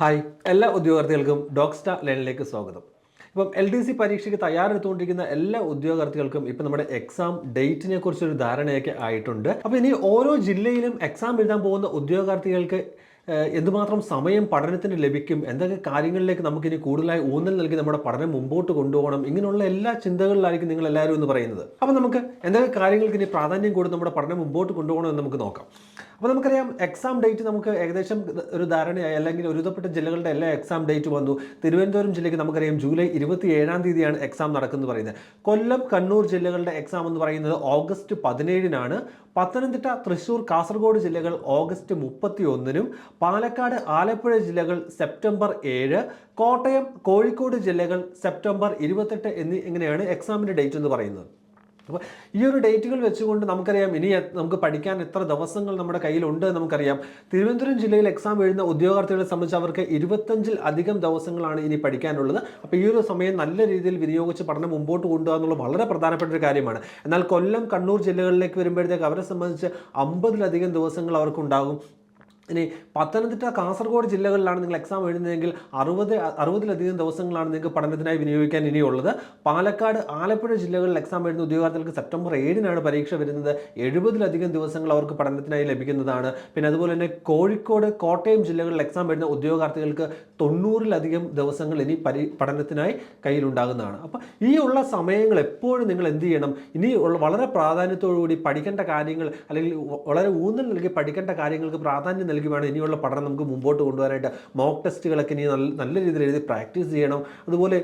Hi എല്ലാ ഉദ്യോഗാർത്ഥികൾക്കും ഡോക്സ്റ്റ ലൈനിലേക്ക് സ്വാഗതം. ഇപ്പം എൽ ഡി സി പരീക്ഷയ്ക്ക് തയ്യാറെടുത്തുകൊണ്ടിരിക്കുന്ന എല്ലാ ഉദ്യോഗാർത്ഥികൾക്കും ഇപ്പം നമ്മുടെ എക്സാം ഡേറ്റിനെ കുറിച്ചൊരു ധാരണയൊക്കെ ആയിട്ടുണ്ട്. അപ്പോൾ ഇനി ഓരോ ജില്ലയിലും എക്സാം എഴുതാൻ പോകുന്ന ഉദ്യോഗാർത്ഥികൾക്ക് എന്തുമാത്രം സമയം പഠനത്തിന് ലഭിക്കും? എന്തൊക്കെ കാര്യങ്ങളിലേക്ക് നമുക്കിനി കൂടുതലായി ഊന്നൽ നൽകി നമ്മുടെ പഠനം മുമ്പോട്ട് കൊണ്ടുപോകണം? ഇങ്ങനെയുള്ള എല്ലാ ചിന്തകളിലായിരിക്കും നിങ്ങൾ എല്ലാവരും എന്ന് പറയുന്നത്. അപ്പോൾ നമുക്ക് എന്തൊക്കെ കാര്യങ്ങൾക്ക് ഇനി പ്രാധാന്യം കൊടുത്ത് നമ്മുടെ പഠനം മുമ്പോട്ട് കൊണ്ടുപോകണം എന്ന് നമുക്ക് നോക്കാം. അപ്പോൾ നമുക്കറിയാം എക്സാം ഡേറ്റ് നമുക്ക് ഏകദേശം ഒരു ധാരണയായി അല്ലെങ്കിൽ ഒരുവിധപ്പെട്ട ജില്ലകളുടെ എല്ലാ എക്സാം ഡേറ്റ് വന്നു. തിരുവനന്തപുരം ജില്ലയ്ക്ക് നമുക്കറിയാം ജൂലൈ ഇരുപത്തി ഏഴാം തീയതിയാണ് എക്സാം നടക്കുന്നത് പറയുന്നത്. കൊല്ലം കണ്ണൂർ ജില്ലകളുടെ എക്സാം എന്ന് പറയുന്നത് ഓഗസ്റ്റ് പതിനേഴിനാണ് പത്തനംതിട്ട തൃശൂർ കാസർഗോഡ് ജില്ലകൾ ഓഗസ്റ്റ് മുപ്പത്തി ഒന്നിനും പാലക്കാട് ആലപ്പുഴ ജില്ലകൾ സെപ്റ്റംബർ ഏഴ് കോട്ടയം കോഴിക്കോട് ജില്ലകൾ സെപ്റ്റംബർ ഇരുപത്തെട്ട് എന്നീ ഇങ്ങനെയാണ് എക്സാമിന്റെ ഡേറ്റ് എന്ന് പറയുന്നത്. അപ്പോൾ ഈ ഒരു ഡേറ്റുകൾ വെച്ചുകൊണ്ട് നമുക്കറിയാം ഇനി നമുക്ക് പഠിക്കാൻ എത്ര ദിവസങ്ങൾ നമ്മുടെ കയ്യിലുണ്ട് നമുക്കറിയാം. തിരുവനന്തപുരം ജില്ലയിൽ എക്സാം എഴുതുന്ന ഉദ്യോഗാർത്ഥികളെ സംബന്ധിച്ച് അവർക്ക് ഇരുപത്തഞ്ചിൽ അധികം ദിവസങ്ങളാണ് ഇനി പഠിക്കാനുള്ളത്. അപ്പോൾ ഈ ഒരു സമയം നല്ല രീതിയിൽ വിനിയോഗിച്ച് പഠനം മുമ്പോട്ട് കൊണ്ടുപോകുക എന്നുള്ളത് വളരെ പ്രധാനപ്പെട്ട ഒരു കാര്യമാണ്. എന്നാൽ കൊല്ലം കണ്ണൂർ ജില്ലകളിലേക്ക് വരുമ്പോഴത്തേക്ക് അവരെ സംബന്ധിച്ച് അമ്പതിലധികം ദിവസങ്ങൾ അവർക്കുണ്ടാകും. ഇനി പത്തനംതിട്ട കാസർഗോഡ് ജില്ലകളിലാണ് നിങ്ങൾ എക്സാം എഴുതുന്നതെങ്കിൽ അറുപത് അറുപതിലധികം ദിവസങ്ങളാണ് നിങ്ങൾക്ക് പഠനത്തിനായി വിനിയോഗിക്കാൻ ഇനിയുള്ളത്. പാലക്കാട് ആലപ്പുഴ ജില്ലകളിൽ എക്സാം എഴുതുന്ന ഉദ്യോഗാർത്ഥികൾക്ക് സെപ്റ്റംബർ ഏഴിനാണ് പരീക്ഷ വരുന്നത്. എഴുപതിലധികം ദിവസങ്ങൾ അവർക്ക് പഠനത്തിനായി ലഭിക്കുന്നതാണ്. പിന്നെ അതുപോലെ തന്നെ കോഴിക്കോട് കോട്ടയം ജില്ലകളിൽ എക്സാം എഴുതുന്ന ഉദ്യോഗാർത്ഥികൾക്ക് തൊണ്ണൂറിലധികം ദിവസങ്ങൾ ഇനി പരി പഠനത്തിനായി കയ്യിലുണ്ടാകുന്നതാണ്. അപ്പോൾ ഈ ഉള്ള സമയങ്ങൾ എപ്പോഴും നിങ്ങൾ എന്ത് ചെയ്യണം? ഇനി വളരെ പ്രാധാന്യത്തോടുകൂടി പഠിക്കേണ്ട കാര്യങ്ങൾ അല്ലെങ്കിൽ വളരെ ഊന്നൽ നൽകി പഠിക്കേണ്ട കാര്യങ്ങൾക്ക് പ്രാധാന്യം നൽകി വേണം ഇനിയുള്ള പഠനം നമുക്ക് മുമ്പോട്ട് കൊണ്ടുവരാനായിട്ട് മോക്ക് ടെസ്റ്റുകളൊക്കെ ഇനി നല്ല നല്ല രീതിയിൽ എഴുതി പ്രാക്ടീസ് ചെയ്യണം. അതുപോലെ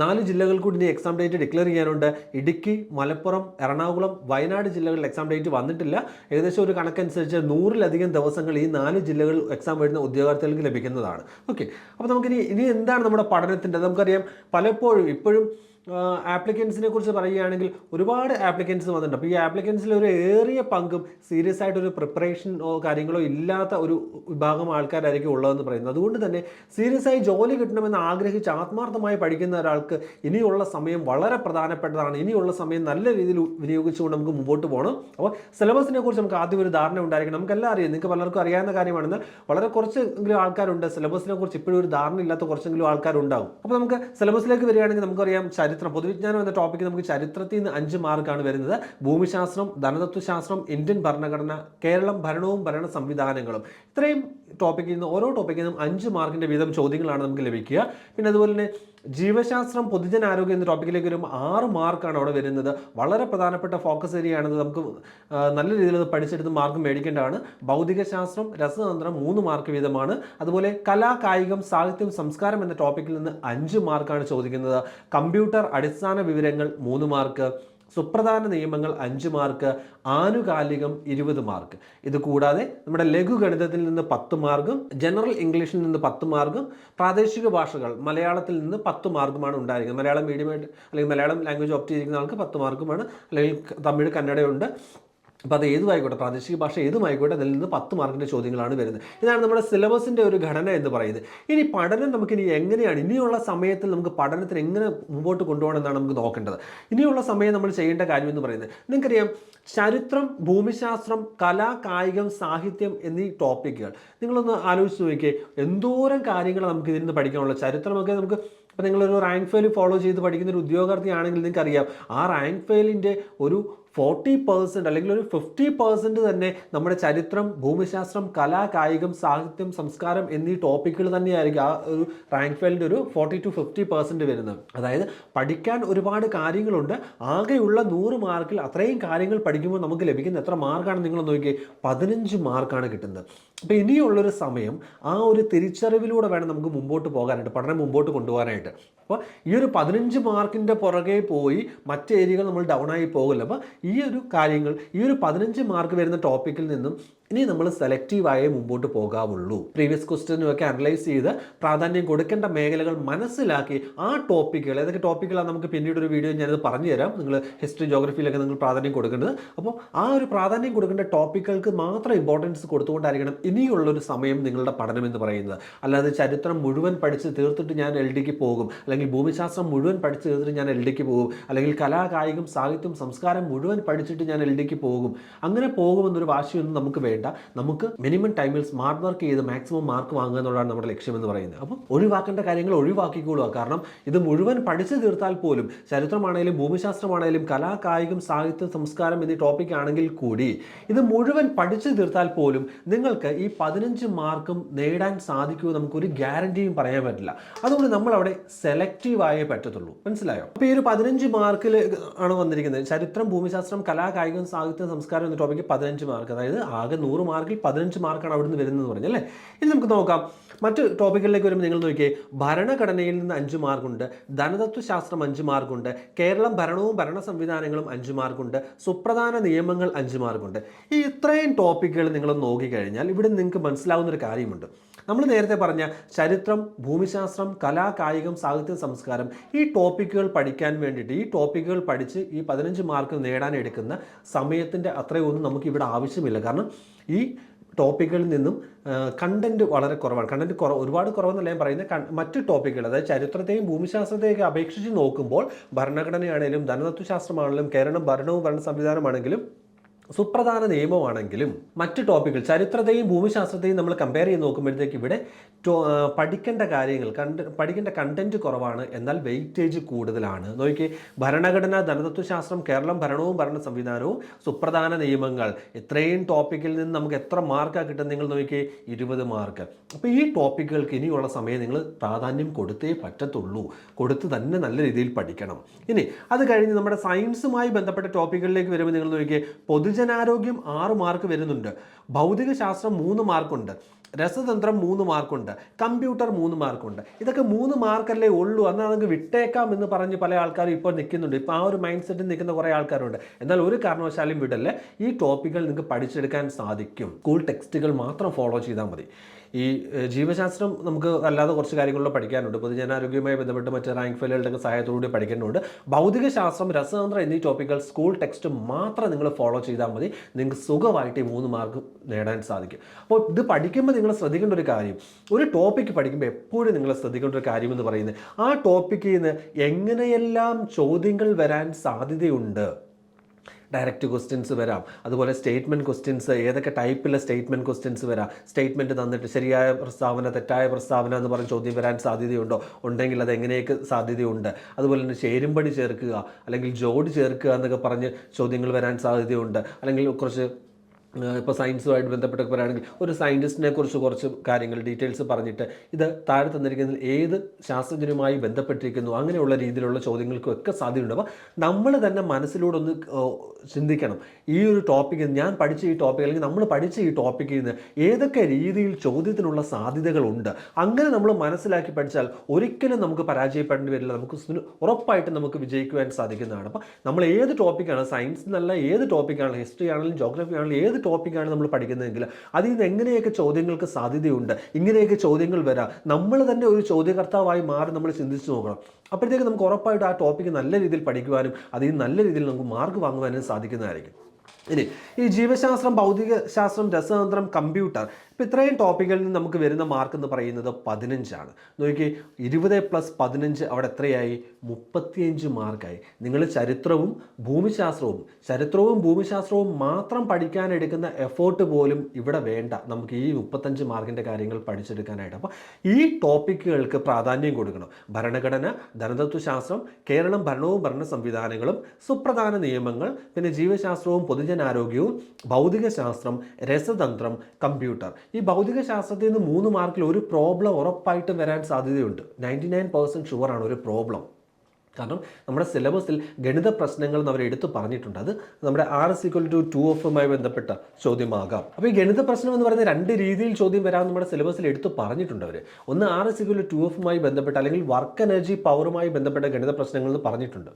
നാല് ജില്ലകൾ കൂടി ഇനി എക്സാം ഡേറ്റ് ഡിക്ലെയർ ചെയ്യാനുണ്ട്. ഇടുക്കി മലപ്പുറം എറണാകുളം വയനാട് ജില്ലകളിൽ എക്സാം ഡേറ്റ് വന്നിട്ടില്ല. ഏകദേശം ഒരു കണക്കനുസരിച്ച് നൂറിലധികം ദിവസങ്ങൾ ഈ നാല് ജില്ലകളിൽ എക്സാം എഴുതുന്ന ഉദ്യോഗാർത്ഥികൾക്ക് ലഭിക്കുന്നതാണ്. ഓക്കെ അപ്പോൾ നമുക്കിനി ഇനി എന്താണ് നമ്മുടെ പഠനത്തിന്റെ? നമുക്കറിയാം പലപ്പോഴും ഇപ്പോഴും ആപ്ലിക്കൻസിനെ കുറിച്ച് പറയുകയാണെങ്കിൽ ഒരുപാട് ആപ്ലിക്കൻസ് വന്നിട്ടുണ്ട്. അപ്പോൾ ഈ ആപ്ലിക്കൻസിൽ ഒരു ഏറിയ പങ്കും സീരിയസ് ആയിട്ട് ഒരു പ്രിപ്പറേഷനോ കാര്യങ്ങളോ ഇല്ലാത്ത ഒരു വിഭാഗം ആൾക്കാരായിരിക്കും ഉള്ളതെന്ന് പറയുന്നത്. അതുകൊണ്ട് തന്നെ സീരിയസ് ആയി ജോലി കിട്ടണമെന്ന് ആഗ്രഹിച്ച് ആത്മാർത്ഥമായി പഠിക്കുന്ന ഒരാൾക്ക് ഇനിയുള്ള സമയം വളരെ പ്രധാനപ്പെട്ടതാണ്. ഇനിയുള്ള സമയം നല്ല രീതിയിൽ വിനിയോഗിച്ചുകൊണ്ട് നമുക്ക് മുമ്പോട്ട് പോകണം അപ്പോൾ സിലബസിനെ കുറിച്ച് നമുക്ക് ആദ്യം ഒരു ധാരണ ഉണ്ടായിരിക്കണം. നമുക്കെല്ലാം അറിയാം. നിങ്ങൾക്ക് പലർക്കും അറിയാവുന്ന കാര്യമാണെന്ന് വളരെ കുറച്ചെങ്കിലും ആൾക്കാരുണ്ട്. സിലബസിനെ കുറിച്ച് ഇപ്പോഴും ഒരു ധാരണ ഇല്ലാത്ത കുറച്ചെങ്കിലും ആൾക്കാരുണ്ടാവും. അപ്പോൾ നമുക്ക് സിലബസിലേക്ക് വരികയാണെങ്കിൽ നമുക്കറിയാം ചരിത്രം പൊതുവിജ്ഞാനം എന്ന ടോപ്പിക്ക് നമുക്ക് ചരിത്രത്തിൽ നിന്ന് അഞ്ച് മാർക്കാണ് വരുന്നത്. ഭൂമിശാസ്ത്രം ധനതത്വശാസ്ത്രം ഇന്ത്യൻ ഭരണഘടന കേരളം ഭരണവും ഭരണ സംവിധാനങ്ങളും. ഇത്രയും ടോപ്പിക്കിൽ നിന്ന് ഓരോ ടോപ്പിക്കിൽ നിന്നും അഞ്ച് മാർക്കിന്റെ വീതം ചോദ്യങ്ങളാണ് നമുക്ക് ലഭിക്കുക. പിന്നെ അതുപോലെ തന്നെ ജീവശാസ്ത്രം പൊതുജനാരോഗ്യം എന്ന ടോപ്പിക്കിലേക്ക് വരുമ്പോൾ ആറ് മാർക്കാണ് അവിടെ വരുന്നത്. വളരെ പ്രധാനപ്പെട്ട ഫോക്കസ് ഏരിയ ആണെന്ന് നമുക്ക് നല്ല രീതിയിൽ അത് പഠിച്ചെടുത്ത് മാർക്ക് മേടിക്കേണ്ടതാണ്. ഭൗതികശാസ്ത്രം രസതന്ത്രം മൂന്ന് മാർക്ക് വീതമാണ്. അതുപോലെ കലാ കായികം സാഹിത്യം സംസ്കാരം എന്ന ടോപ്പിക്കിൽ നിന്ന് അഞ്ച് മാർക്കാണ് ചോദിക്കുന്നത്. കമ്പ്യൂട്ടർ അടിസ്ഥാന വിവരങ്ങൾ മൂന്ന് മാർക്ക് സുപ്രധാന നിയമങ്ങൾ അഞ്ച് മാർക്ക് ആനുകാലികം ഇരുപത് മാർക്ക്. ഇത് കൂടാതെ നമ്മുടെ ലഘുഗണിതത്തിൽ നിന്ന് പത്ത് മാർക്കും ജനറൽ ഇംഗ്ലീഷിൽ നിന്ന് പത്ത് മാർക്കും പ്രാദേശിക ഭാഷകൾ മലയാളത്തിൽ നിന്ന് പത്ത് മാർക്കുമാണ് ഉണ്ടായിരിക്കുന്നത്. മലയാളം മീഡിയമായിട്ട് അല്ലെങ്കിൽ മലയാളം ലാംഗ്വേജ് ഓപ്റ്റ് ചെയ്തിരിക്കുന്ന ആൾക്ക് പത്ത് മാർക്കുമാണ് അല്ലെങ്കിൽ തമിഴ് കന്നഡയുണ്ട്. അപ്പോൾ അത് ഏതുമായിക്കോട്ടെ? പ്രാദേശിക ഭാഷ ഏതുമായിക്കോട്ടെ? അതിൽ നിന്ന് പത്ത് മാർക്കിന്റെ ചോദ്യങ്ങളാണ് വരുന്നത്. ഇതാണ് നമ്മുടെ സിലബസിന്റെ ഒരു ഘടന എന്ന് പറയുന്നത്. ഇനി പഠനം നമുക്ക് ഇനി എങ്ങനെയാണ്? ഇനിയുള്ള സമയത്തിൽ നമുക്ക് പഠനത്തിന് എങ്ങനെ മുമ്പോട്ട് കൊണ്ടുപോകണം എന്നാണ് നമുക്ക് നോക്കേണ്ടത്. ഇനിയുള്ള സമയം നമ്മൾ ചെയ്യേണ്ട കാര്യം എന്ന് പറയുന്നത് നിങ്ങൾക്കറിയാം ചരിത്രം ഭൂമിശാസ്ത്രം കല കായികം സാഹിത്യം എന്നീ ടോപ്പിക്കുകൾ നിങ്ങളൊന്ന് ആലോചിച്ച് നോക്കിയേ എന്തോരം കാര്യങ്ങൾ നമുക്ക് ഇതിൽ നിന്ന് പഠിക്കാനുള്ള ചരിത്രമൊക്കെ നമുക്ക് ഇപ്പോൾ നിങ്ങളൊരു റാങ്ക് ഫെയിൽ ഫോളോ ചെയ്ത് പഠിക്കുന്ന ഒരു ഉദ്യോഗാർത്ഥിയാണെങ്കിൽ നിങ്ങൾക്കറിയാം ആ റാങ്ക് ഫെയിലിന്റെ ഒരു ഫോർട്ടി പേഴ്സന്റ് അല്ലെങ്കിൽ ഒരു ഫിഫ്റ്റി പേഴ്സന്റ് തന്നെ നമ്മുടെ ചരിത്രം ഭൂമിശാസ്ത്രം കല കായികം സാഹിത്യം സംസ്കാരം എന്നീ ടോപ്പിക്കുകൾ തന്നെയായിരിക്കും ആ ഒരു റാങ്ക് ഫെയിലിന്റെ ഒരു ഫോർട്ടി ടു ഫിഫ്റ്റി പെർസെന്റ് വരുന്നത്. അതായത് പഠിക്കാൻ ഒരുപാട് കാര്യങ്ങളുണ്ട്. ആകെയുള്ള നൂറ് മാർക്കിൽ അത്രയും കാര്യങ്ങൾ പഠിക്കുമ്പോൾ നമുക്ക് ലഭിക്കുന്ന എത്ര മാർക്കാണ് നിങ്ങൾ നോക്കിയേ? പതിനഞ്ച് മാർക്കാണ് കിട്ടുന്നത്. അപ്പോൾ ഇനിയുള്ളൊരു സമയം ആ ഒരു തിരിച്ചറിവിലൂടെ വേണം നമുക്ക് മുമ്പോട്ട് പോകാനായിട്ട് പഠനം മുമ്പോട്ട് കൊണ്ടുപോകാനായിട്ട്. അപ്പോൾ ഈ ഒരു പതിനഞ്ച് മാർക്കിന്റെ പുറകെ പോയി മറ്റ് ഏരിയകൾ നമ്മൾ ഡൗൺ ആയി പോകില്ല. അപ്പോൾ ഒരു കാര്യങ്ങൾ ഈ ഒരു പതിനഞ്ച് മാർക്ക് വരുന്ന ടോപ്പിക്കിൽ നിന്നും ഇനി നമ്മൾ സെലക്റ്റീവായേ മുമ്പോട്ട് പോകാവുള്ളൂ. പ്രീവിയസ് ക്വസ്റ്റ്യനും ഒക്കെ അനലൈസ് ചെയ്ത് പ്രാധാന്യം കൊടുക്കേണ്ട മേഖലകൾ മനസ്സിലാക്കി ആ ടോപ്പിക്കുകൾ ഏതൊക്കെ ടോപ്പിക്കുകളാണ് നമുക്ക് പിന്നീട് ഒരു വീഡിയോ ഞാനത് പറഞ്ഞു തരാം നിങ്ങൾ ഹിസ്റ്ററി ജോഗ്രഫിയിലൊക്കെ നിങ്ങൾ പ്രാധാന്യം കൊടുക്കേണ്ടത് അപ്പോൾ ആ ഒരു പ്രാധാന്യം കൊടുക്കേണ്ട ടോപ്പിക്കുകൾക്ക് മാത്രം ഇമ്പോർട്ടൻസ് കൊടുത്തുകൊണ്ടായിരിക്കണം ഇനിയുള്ളൊരു സമയം നിങ്ങളുടെ പഠനം എന്ന് പറയുന്നത്. അല്ലാതെ ചരിത്രം മുഴുവൻ പഠിച്ച് തീർത്തിട്ട് ഞാൻ എൽ ഡിക്ക് പോകും. അല്ലെങ്കിൽ ഭൂമിശാസ്ത്രം മുഴുവൻ പഠിച്ച് തീർത്തിട്ട് ഞാൻ എൽ ഡിക്ക് പോകും. അല്ലെങ്കിൽ കലാകായികം സാഹിത്യം സംസ്കാരം മുഴുവൻ പഠിച്ചിട്ട് ഞാൻ എൽ ഡിക്ക് പോകും. അങ്ങനെ പോകുമെന്നൊരു വാശിയൊന്നും നമുക്ക് വേണ്ട. വേണ്ട നമുക്ക് മിനിമം ടൈമിൽ സ്മാർട്ട് വർക്ക് ചെയ്ത് മാക്സിമം മാർക്ക് വാങ്ങുക എന്നുള്ളതാണ് നമ്മുടെ ലക്ഷ്യം എന്ന് പറയുന്നത്. അപ്പം ഒഴിവാക്കേണ്ട കാര്യങ്ങൾ ഒഴിവാക്കിക്കൊള്ളുക കാരണം ഇത് മുഴുവൻ പഠിച്ചു തീർത്താൽ പോലും ചരിത്രമാണെങ്കിലും ഭൂമിശാസ്ത്രമാണെങ്കിലും കലാ കായികം സാഹിത്യം സംസ്കാരം എന്നീ ടോപ്പിക് ആണെങ്കിൽ കൂടി ഇത് മുഴുവൻ പഠിച്ചു തീർത്താൽ പോലും നിങ്ങൾക്ക് ഈ പതിനഞ്ച് മാർക്കും നേടാൻ സാധിക്കുമോ നമുക്കൊരു ഗ്യാരണ്ടിയും പറയാൻ പറ്റില്ല. അതുകൊണ്ട് നമ്മൾ അവിടെ സെലക്റ്റീവായേ പറ്റത്തുള്ളൂ. മനസ്സിലായോ? അപ്പോൾ ഈ ഒരു പതിനഞ്ച് മാർക്കിൽ ആണ് വന്നിരിക്കുന്നത്? ചരിത്രം ഭൂമിശാസ്ത്രം കലാ കായികം സാഹിത്യം സംസ്കാരം എന്ന ടോപ്പിക്ക് പതിനഞ്ച് മാർക്ക് അതായത് ആകെ നൂറ് മാർക്കിൽ പതിനഞ്ച് മാർക്കാണ് അവിടുന്ന് വരുന്നത് പറഞ്ഞല്ലേ ഇനി നമുക്ക് നോക്കാം. മറ്റ് ടോപ്പിക്കുകളിലേക്ക് വരുമ്പോൾ നിങ്ങൾ നോക്കിയേ ഭരണഘടനയിൽ നിന്ന് അഞ്ച് മാർക്കുണ്ട് ധനതത്വശാസ്ത്രം അഞ്ച് മാർക്കുണ്ട് കേരളം ഭരണവും ഭരണ സംവിധാനങ്ങളും അഞ്ച് മാർക്കുണ്ട് സുപ്രധാന നിയമങ്ങൾ അഞ്ച് മാർക്കുണ്ട്. ഈ ഇത്രയും ടോപ്പിക്കുകൾ നിങ്ങൾ നോക്കിക്കഴിഞ്ഞാൽ ഇവിടെ നിങ്ങൾക്ക് മനസ്സിലാവുന്ന ഒരു കാര്യമുണ്ട്. നമ്മൾ നേരത്തെ പറഞ്ഞ ചരിത്രം ഭൂമിശാസ്ത്രം കലാ കായികം സാഹിത്യ സംസ്കാരം ഈ ടോപ്പിക്കുകൾ പഠിക്കാൻ വേണ്ടിയിട്ട് ഈ ടോപ്പിക്കുകൾ പഠിച്ച് ഈ പതിനഞ്ച് മാർക്ക് നേടാൻ എടുക്കുന്ന സമയത്തിന്റെ അത്രയൊന്നും നമുക്ക് ഇവിടെ ആവശ്യമില്ല. കാരണം ഈ ടോപ്പിക്കുകളിൽ നിന്നും കണ്ടന്റ് വളരെ കുറവാണ്. കണ്ടന്റ് കുറവ് ഒരുപാട് കുറവെന്നല്ല ഞാൻ പറയുന്നത്. മറ്റ് ടോപ്പിക്കുകൾ അതായത് ചരിത്രത്തെയും ഭൂമിശാസ്ത്രത്തെയൊക്കെ അപേക്ഷിച്ച് നോക്കുമ്പോൾ ഭരണഘടനയാണെങ്കിലും ധനതത്വശാസ്ത്രമാണെങ്കിലും കേരളം ഭരണവും ഭരണ സംവിധാനമാണെങ്കിലും സുപ്രധാന നിയമമാണെങ്കിലും മറ്റ് ടോപ്പിക്കുകൾ ചരിത്രത്തെയും ഭൂമിശാസ്ത്രത്തെയും നമ്മൾ കമ്പയർ ചെയ്ത് നോക്കുമ്പോഴത്തേക്ക് ഇവിടെ പഠിക്കേണ്ട കാര്യങ്ങൾ കണ്ട് പഠിക്കേണ്ട കണ്ടന്റ് കുറവാണ്. എന്നാൽ വെയിറ്റേജ് കൂടുതലാണ്. നോക്കി ഭരണഘടന ധനതത്വശാസ്ത്രം കേരളം ഭരണവും ഭരണ സംവിധാനവും സുപ്രധാന നിയമങ്ങൾ. ഇത്രയും ടോപ്പിക്കിൽ നിന്ന് നമുക്ക് എത്ര മാർക്കാണ് കിട്ടുന്നത് നിങ്ങൾ നോക്കി ഇരുപത് മാർക്ക് അപ്പോൾ ഈ ടോപ്പിക്കുകൾക്ക് ഇനിയുള്ള സമയം നിങ്ങൾ പ്രാധാന്യം കൊടുത്തേ പറ്റത്തുള്ളൂ. കൊടുത്ത് തന്നെ നല്ല രീതിയിൽ പഠിക്കണം. ഇനി അത് കഴിഞ്ഞ് നമ്മുടെ സയൻസുമായി ബന്ധപ്പെട്ട ടോപ്പിക്കുകളിലേക്ക് വരുമ്പോൾ നിങ്ങൾ നോക്കിയേ പൊതുജനാരോഗ്യം ആറ് മാർക്ക് വരുന്നുണ്ട്. ഭൗതിക ശാസ്ത്രം മൂന്ന് മാർക്കുണ്ട്. രസതന്ത്രം മൂന്ന് മാർക്കുണ്ട്. കമ്പ്യൂട്ടർ മൂന്ന് മാർക്കുണ്ട്. ഇതൊക്കെ മൂന്ന് മാർക്കല്ലേ ഉള്ളൂ. എന്നാൽ നമുക്ക് വിട്ടേക്കാം എന്ന് പറഞ്ഞ് പല ആൾക്കാരും ഇപ്പോൾ നിൽക്കുന്നുണ്ട്. ഇപ്പോൾ ആ ഒരു മൈൻഡ് സെറ്റിൽ നിൽക്കുന്ന കുറേ ആൾക്കാരുണ്ട്. എന്നാൽ ഒരു കാരണവശാലും വിടല്ലേ? ഈ ടോപ്പിക്കുകൾ നിങ്ങൾക്ക് പഠിച്ചെടുക്കാൻ സാധിക്കും. സ്കൂൾ ടെക്സ്റ്റുകൾ മാത്രം ഫോളോ ചെയ്താൽ മതി. ഈ ജീവശാസ്ത്രം നമുക്ക് അല്ലാതെ കുറച്ച് കാര്യങ്ങളിൽ പഠിക്കാനുണ്ട്. പൊതുജനാരോഗ്യവുമായി ബന്ധപ്പെട്ട് മറ്റ് റാങ്ക് ഫെയിലുകളുടെ സഹായത്തോടുകൂടി പഠിക്കേണ്ടതുണ്ട് ഭൗതിക ശാസ്ത്രം രസതന്ത്രം എന്നീ ടോപ്പിക്കുകൾ സ്കൂൾ ടെക്സ്റ്റ് മാത്രം നിങ്ങൾ ഫോളോ ചെയ്താൽ മതി. നിങ്ങൾക്ക് സുഖമായിട്ട് ഈ മൂന്ന് മാർക്ക് നേടാൻ സാധിക്കും. അപ്പോൾ ഇത് പഠിക്കുമ്പോൾ നിങ്ങൾ ശ്രദ്ധിക്കേണ്ട ഒരു കാര്യം. ഒരു ടോപ്പിക്ക് പഠിക്കുമ്പോൾ എപ്പോഴും നിങ്ങൾ ശ്രദ്ധിക്കേണ്ട ഒരു കാര്യം എന്ന് പറയുന്നത് ആ ടോപ്പിക്കിൽ നിന്ന് എങ്ങനെയെല്ലാം ചോദ്യങ്ങൾ വരാൻ സാധ്യതയുണ്ട്? ഡയറക്റ്റ് ക്വസ്റ്റ്യൻസ് വരാം. അതുപോലെ സ്റ്റേറ്റ്മെന്റ് ക്വസ്റ്റ്യൻസ് ഏതൊക്കെ ടൈപ്പിലെ സ്റ്റേറ്റ്മെന്റ് ക്വസ്റ്റ്യൻസ് വരാം. സ്റ്റേറ്റ്മെന്റ് തന്നിട്ട് ശരിയായ പ്രസ്താവന തെറ്റായ പ്രസ്താവന എന്ന് പറഞ്ഞ ചോദ്യം വരാൻ സാധ്യതയുണ്ടോ? ഉണ്ടെങ്കിൽ അത് എങ്ങനെയൊക്കെ സാധ്യതയുണ്ട്? അതുപോലെ തന്നെ ചേരുംപടി ചേർക്കുക അല്ലെങ്കിൽ ജോഡി ചേർക്കുക എന്നൊക്കെ പറഞ്ഞ് ചോദ്യങ്ങൾ വരാൻ സാധ്യതയുണ്ട്. അല്ലെങ്കിൽ കുറച്ച് ഇപ്പോൾ സയൻസുമായിട്ട് ബന്ധപ്പെട്ടൊക്കെ പറയുകയാണെങ്കിൽ ഒരു സയന്റിസ്റ്റിനെ കുറിച്ച് കുറച്ച് കാര്യങ്ങൾ ഡീറ്റെയിൽസ് പറഞ്ഞിട്ട് ഇത് താഴെ തന്നിരിക്കുന്നതിൽ ഏത് ശാസ്ത്രജ്ഞരുമായി ബന്ധപ്പെട്ടിരിക്കുന്നു അങ്ങനെയുള്ള രീതിയിലുള്ള ചോദ്യങ്ങൾക്കും ഒക്കെ സാധ്യതയുണ്ട്. അപ്പോൾ നമ്മൾ തന്നെ മനസ്സിലൂടെ ഒന്ന് ചിന്തിക്കണം. ഈ ഒരു ടോപ്പിക്ക് ഞാൻ പഠിച്ച ഈ ടോപ്പിക് അല്ലെങ്കിൽ നമ്മൾ പഠിച്ച ഈ ടോപ്പിക്കിൽ നിന്ന് ഏതൊക്കെ രീതിയിൽ ചോദ്യത്തിനുള്ള സാധ്യതകളുണ്ട്? അങ്ങനെ നമ്മൾ മനസ്സിലാക്കി പഠിച്ചാൽ ഒരിക്കലും നമുക്ക് പരാജയപ്പെടേണ്ടി വരില്ല. നമുക്ക് ഉറപ്പായിട്ട് നമുക്ക് വിജയിക്കുവാൻ സാധിക്കുന്നതാണ്. അപ്പോൾ നമ്മൾ ഏത് ടോപ്പിക്കാണ് സയൻസ് എന്നല്ല ഏത് ടോപ്പിക്കാണ് ഹിസ്റ്ററി ആണെങ്കിലും ജോഗ്രഫി ആണെങ്കിലും ഏത് ടോപ്പിക്കാണ് നമ്മൾ പഠിക്കുന്നതെങ്കിൽ അതിൽ നിന്ന് എങ്ങനെയൊക്കെ ചോദ്യങ്ങൾക്ക് സാധ്യതയുണ്ട്? ഇങ്ങനെയൊക്കെ ചോദ്യങ്ങൾ വരാം. നമ്മൾ തന്നെ ഒരു ചോദ്യകർത്താവായി മാറി നമ്മൾ ചിന്തിച്ചു നോക്കണം. അപ്പോഴത്തേക്ക് നമുക്ക് ഉറപ്പായിട്ട് ആ ടോപ്പിക്ക് നല്ല രീതിയിൽ പഠിക്കുവാനും അതിൽ നല്ല രീതിയിൽ നമുക്ക് മാർക്ക് വാങ്ങുവാനും സാധിക്കുന്നതായിരിക്കും. ഇനി ഈ ജീവശാസ്ത്രം ഭൗതിക ശാസ്ത്രം രസതന്ത്രം കമ്പ്യൂട്ടർ ഇപ്പം ഇത്രയും ടോപ്പിക്കിൽ നിന്ന് നമുക്ക് വരുന്ന മാർക്ക് എന്ന് പറയുന്നത് പതിനഞ്ചാണ്. നോക്കി ഇരുപത് പ്ലസ് പതിനഞ്ച് അവിടെ എത്രയായി? മുപ്പത്തിയഞ്ച് മാർക്കായി നിങ്ങൾ ചരിത്രവും ഭൂമിശാസ്ത്രവും ചരിത്രവും ഭൂമിശാസ്ത്രവും മാത്രം പഠിക്കാൻ എടുക്കുന്ന എഫേർട്ട് പോലും ഇവിടെ വേണ്ട. നമുക്ക് ഈ മുപ്പത്തഞ്ച് മാർക്കിന്റെ കാര്യങ്ങൾ പഠിച്ചെടുക്കാനായിട്ട്. അപ്പോൾ ഈ ടോപ്പിക്കുകൾക്ക് പ്രാധാന്യം കൊടുക്കണം. ഭരണഘടന ധനതത്വശാസ്ത്രം കേരളം ഭരണവും ഭരണ സംവിധാനങ്ങളും സുപ്രധാന നിയമങ്ങൾ പിന്നെ ജീവശാസ്ത്രവും പൊതുജനാരോഗ്യവും ഭൗതികശാസ്ത്രം രസതന്ത്രം കമ്പ്യൂട്ടർ. ഈ ഭൗതിക ശാസ്ത്രത്തിൽ നിന്ന് മൂന്ന് മാർക്കിൽ ഒരു പ്രോബ്ലം ഉറപ്പായിട്ടും വരാൻ സാധ്യതയുണ്ട്. നയന്റി നയൻ പെർസെന്റ് ഷുവറാണ് ഒരു പ്രോബ്ലം കാരണം നമ്മുടെ സിലബസിൽ ഗണിത പ്രശ്നങ്ങൾ എന്ന് എടുത്തു പറഞ്ഞിട്ടുണ്ട്. അത് നമ്മുടെ R S equal to two എഫുമായി ബന്ധപ്പെട്ട ചോദ്യമാകാം. അപ്പോൾ ഈ ഗണിത പ്രശ്നം എന്ന് പറയുന്ന രണ്ട് രീതിയിൽ ചോദ്യം വരാൻ നമ്മുടെ സിലബസിൽ എടുത്തു പറഞ്ഞിട്ടുണ്ട് അവർ ഒന്ന് ആർ എസ് ഇക്വൽ ടു എഫുമായി ബന്ധപ്പെട്ട അല്ലെങ്കിൽ വർക്ക് എനർജി പവറുമായി ബന്ധപ്പെട്ട ഗണിത പ്രശ്നങ്ങൾ എന്ന് പറഞ്ഞിട്ടുണ്ട്.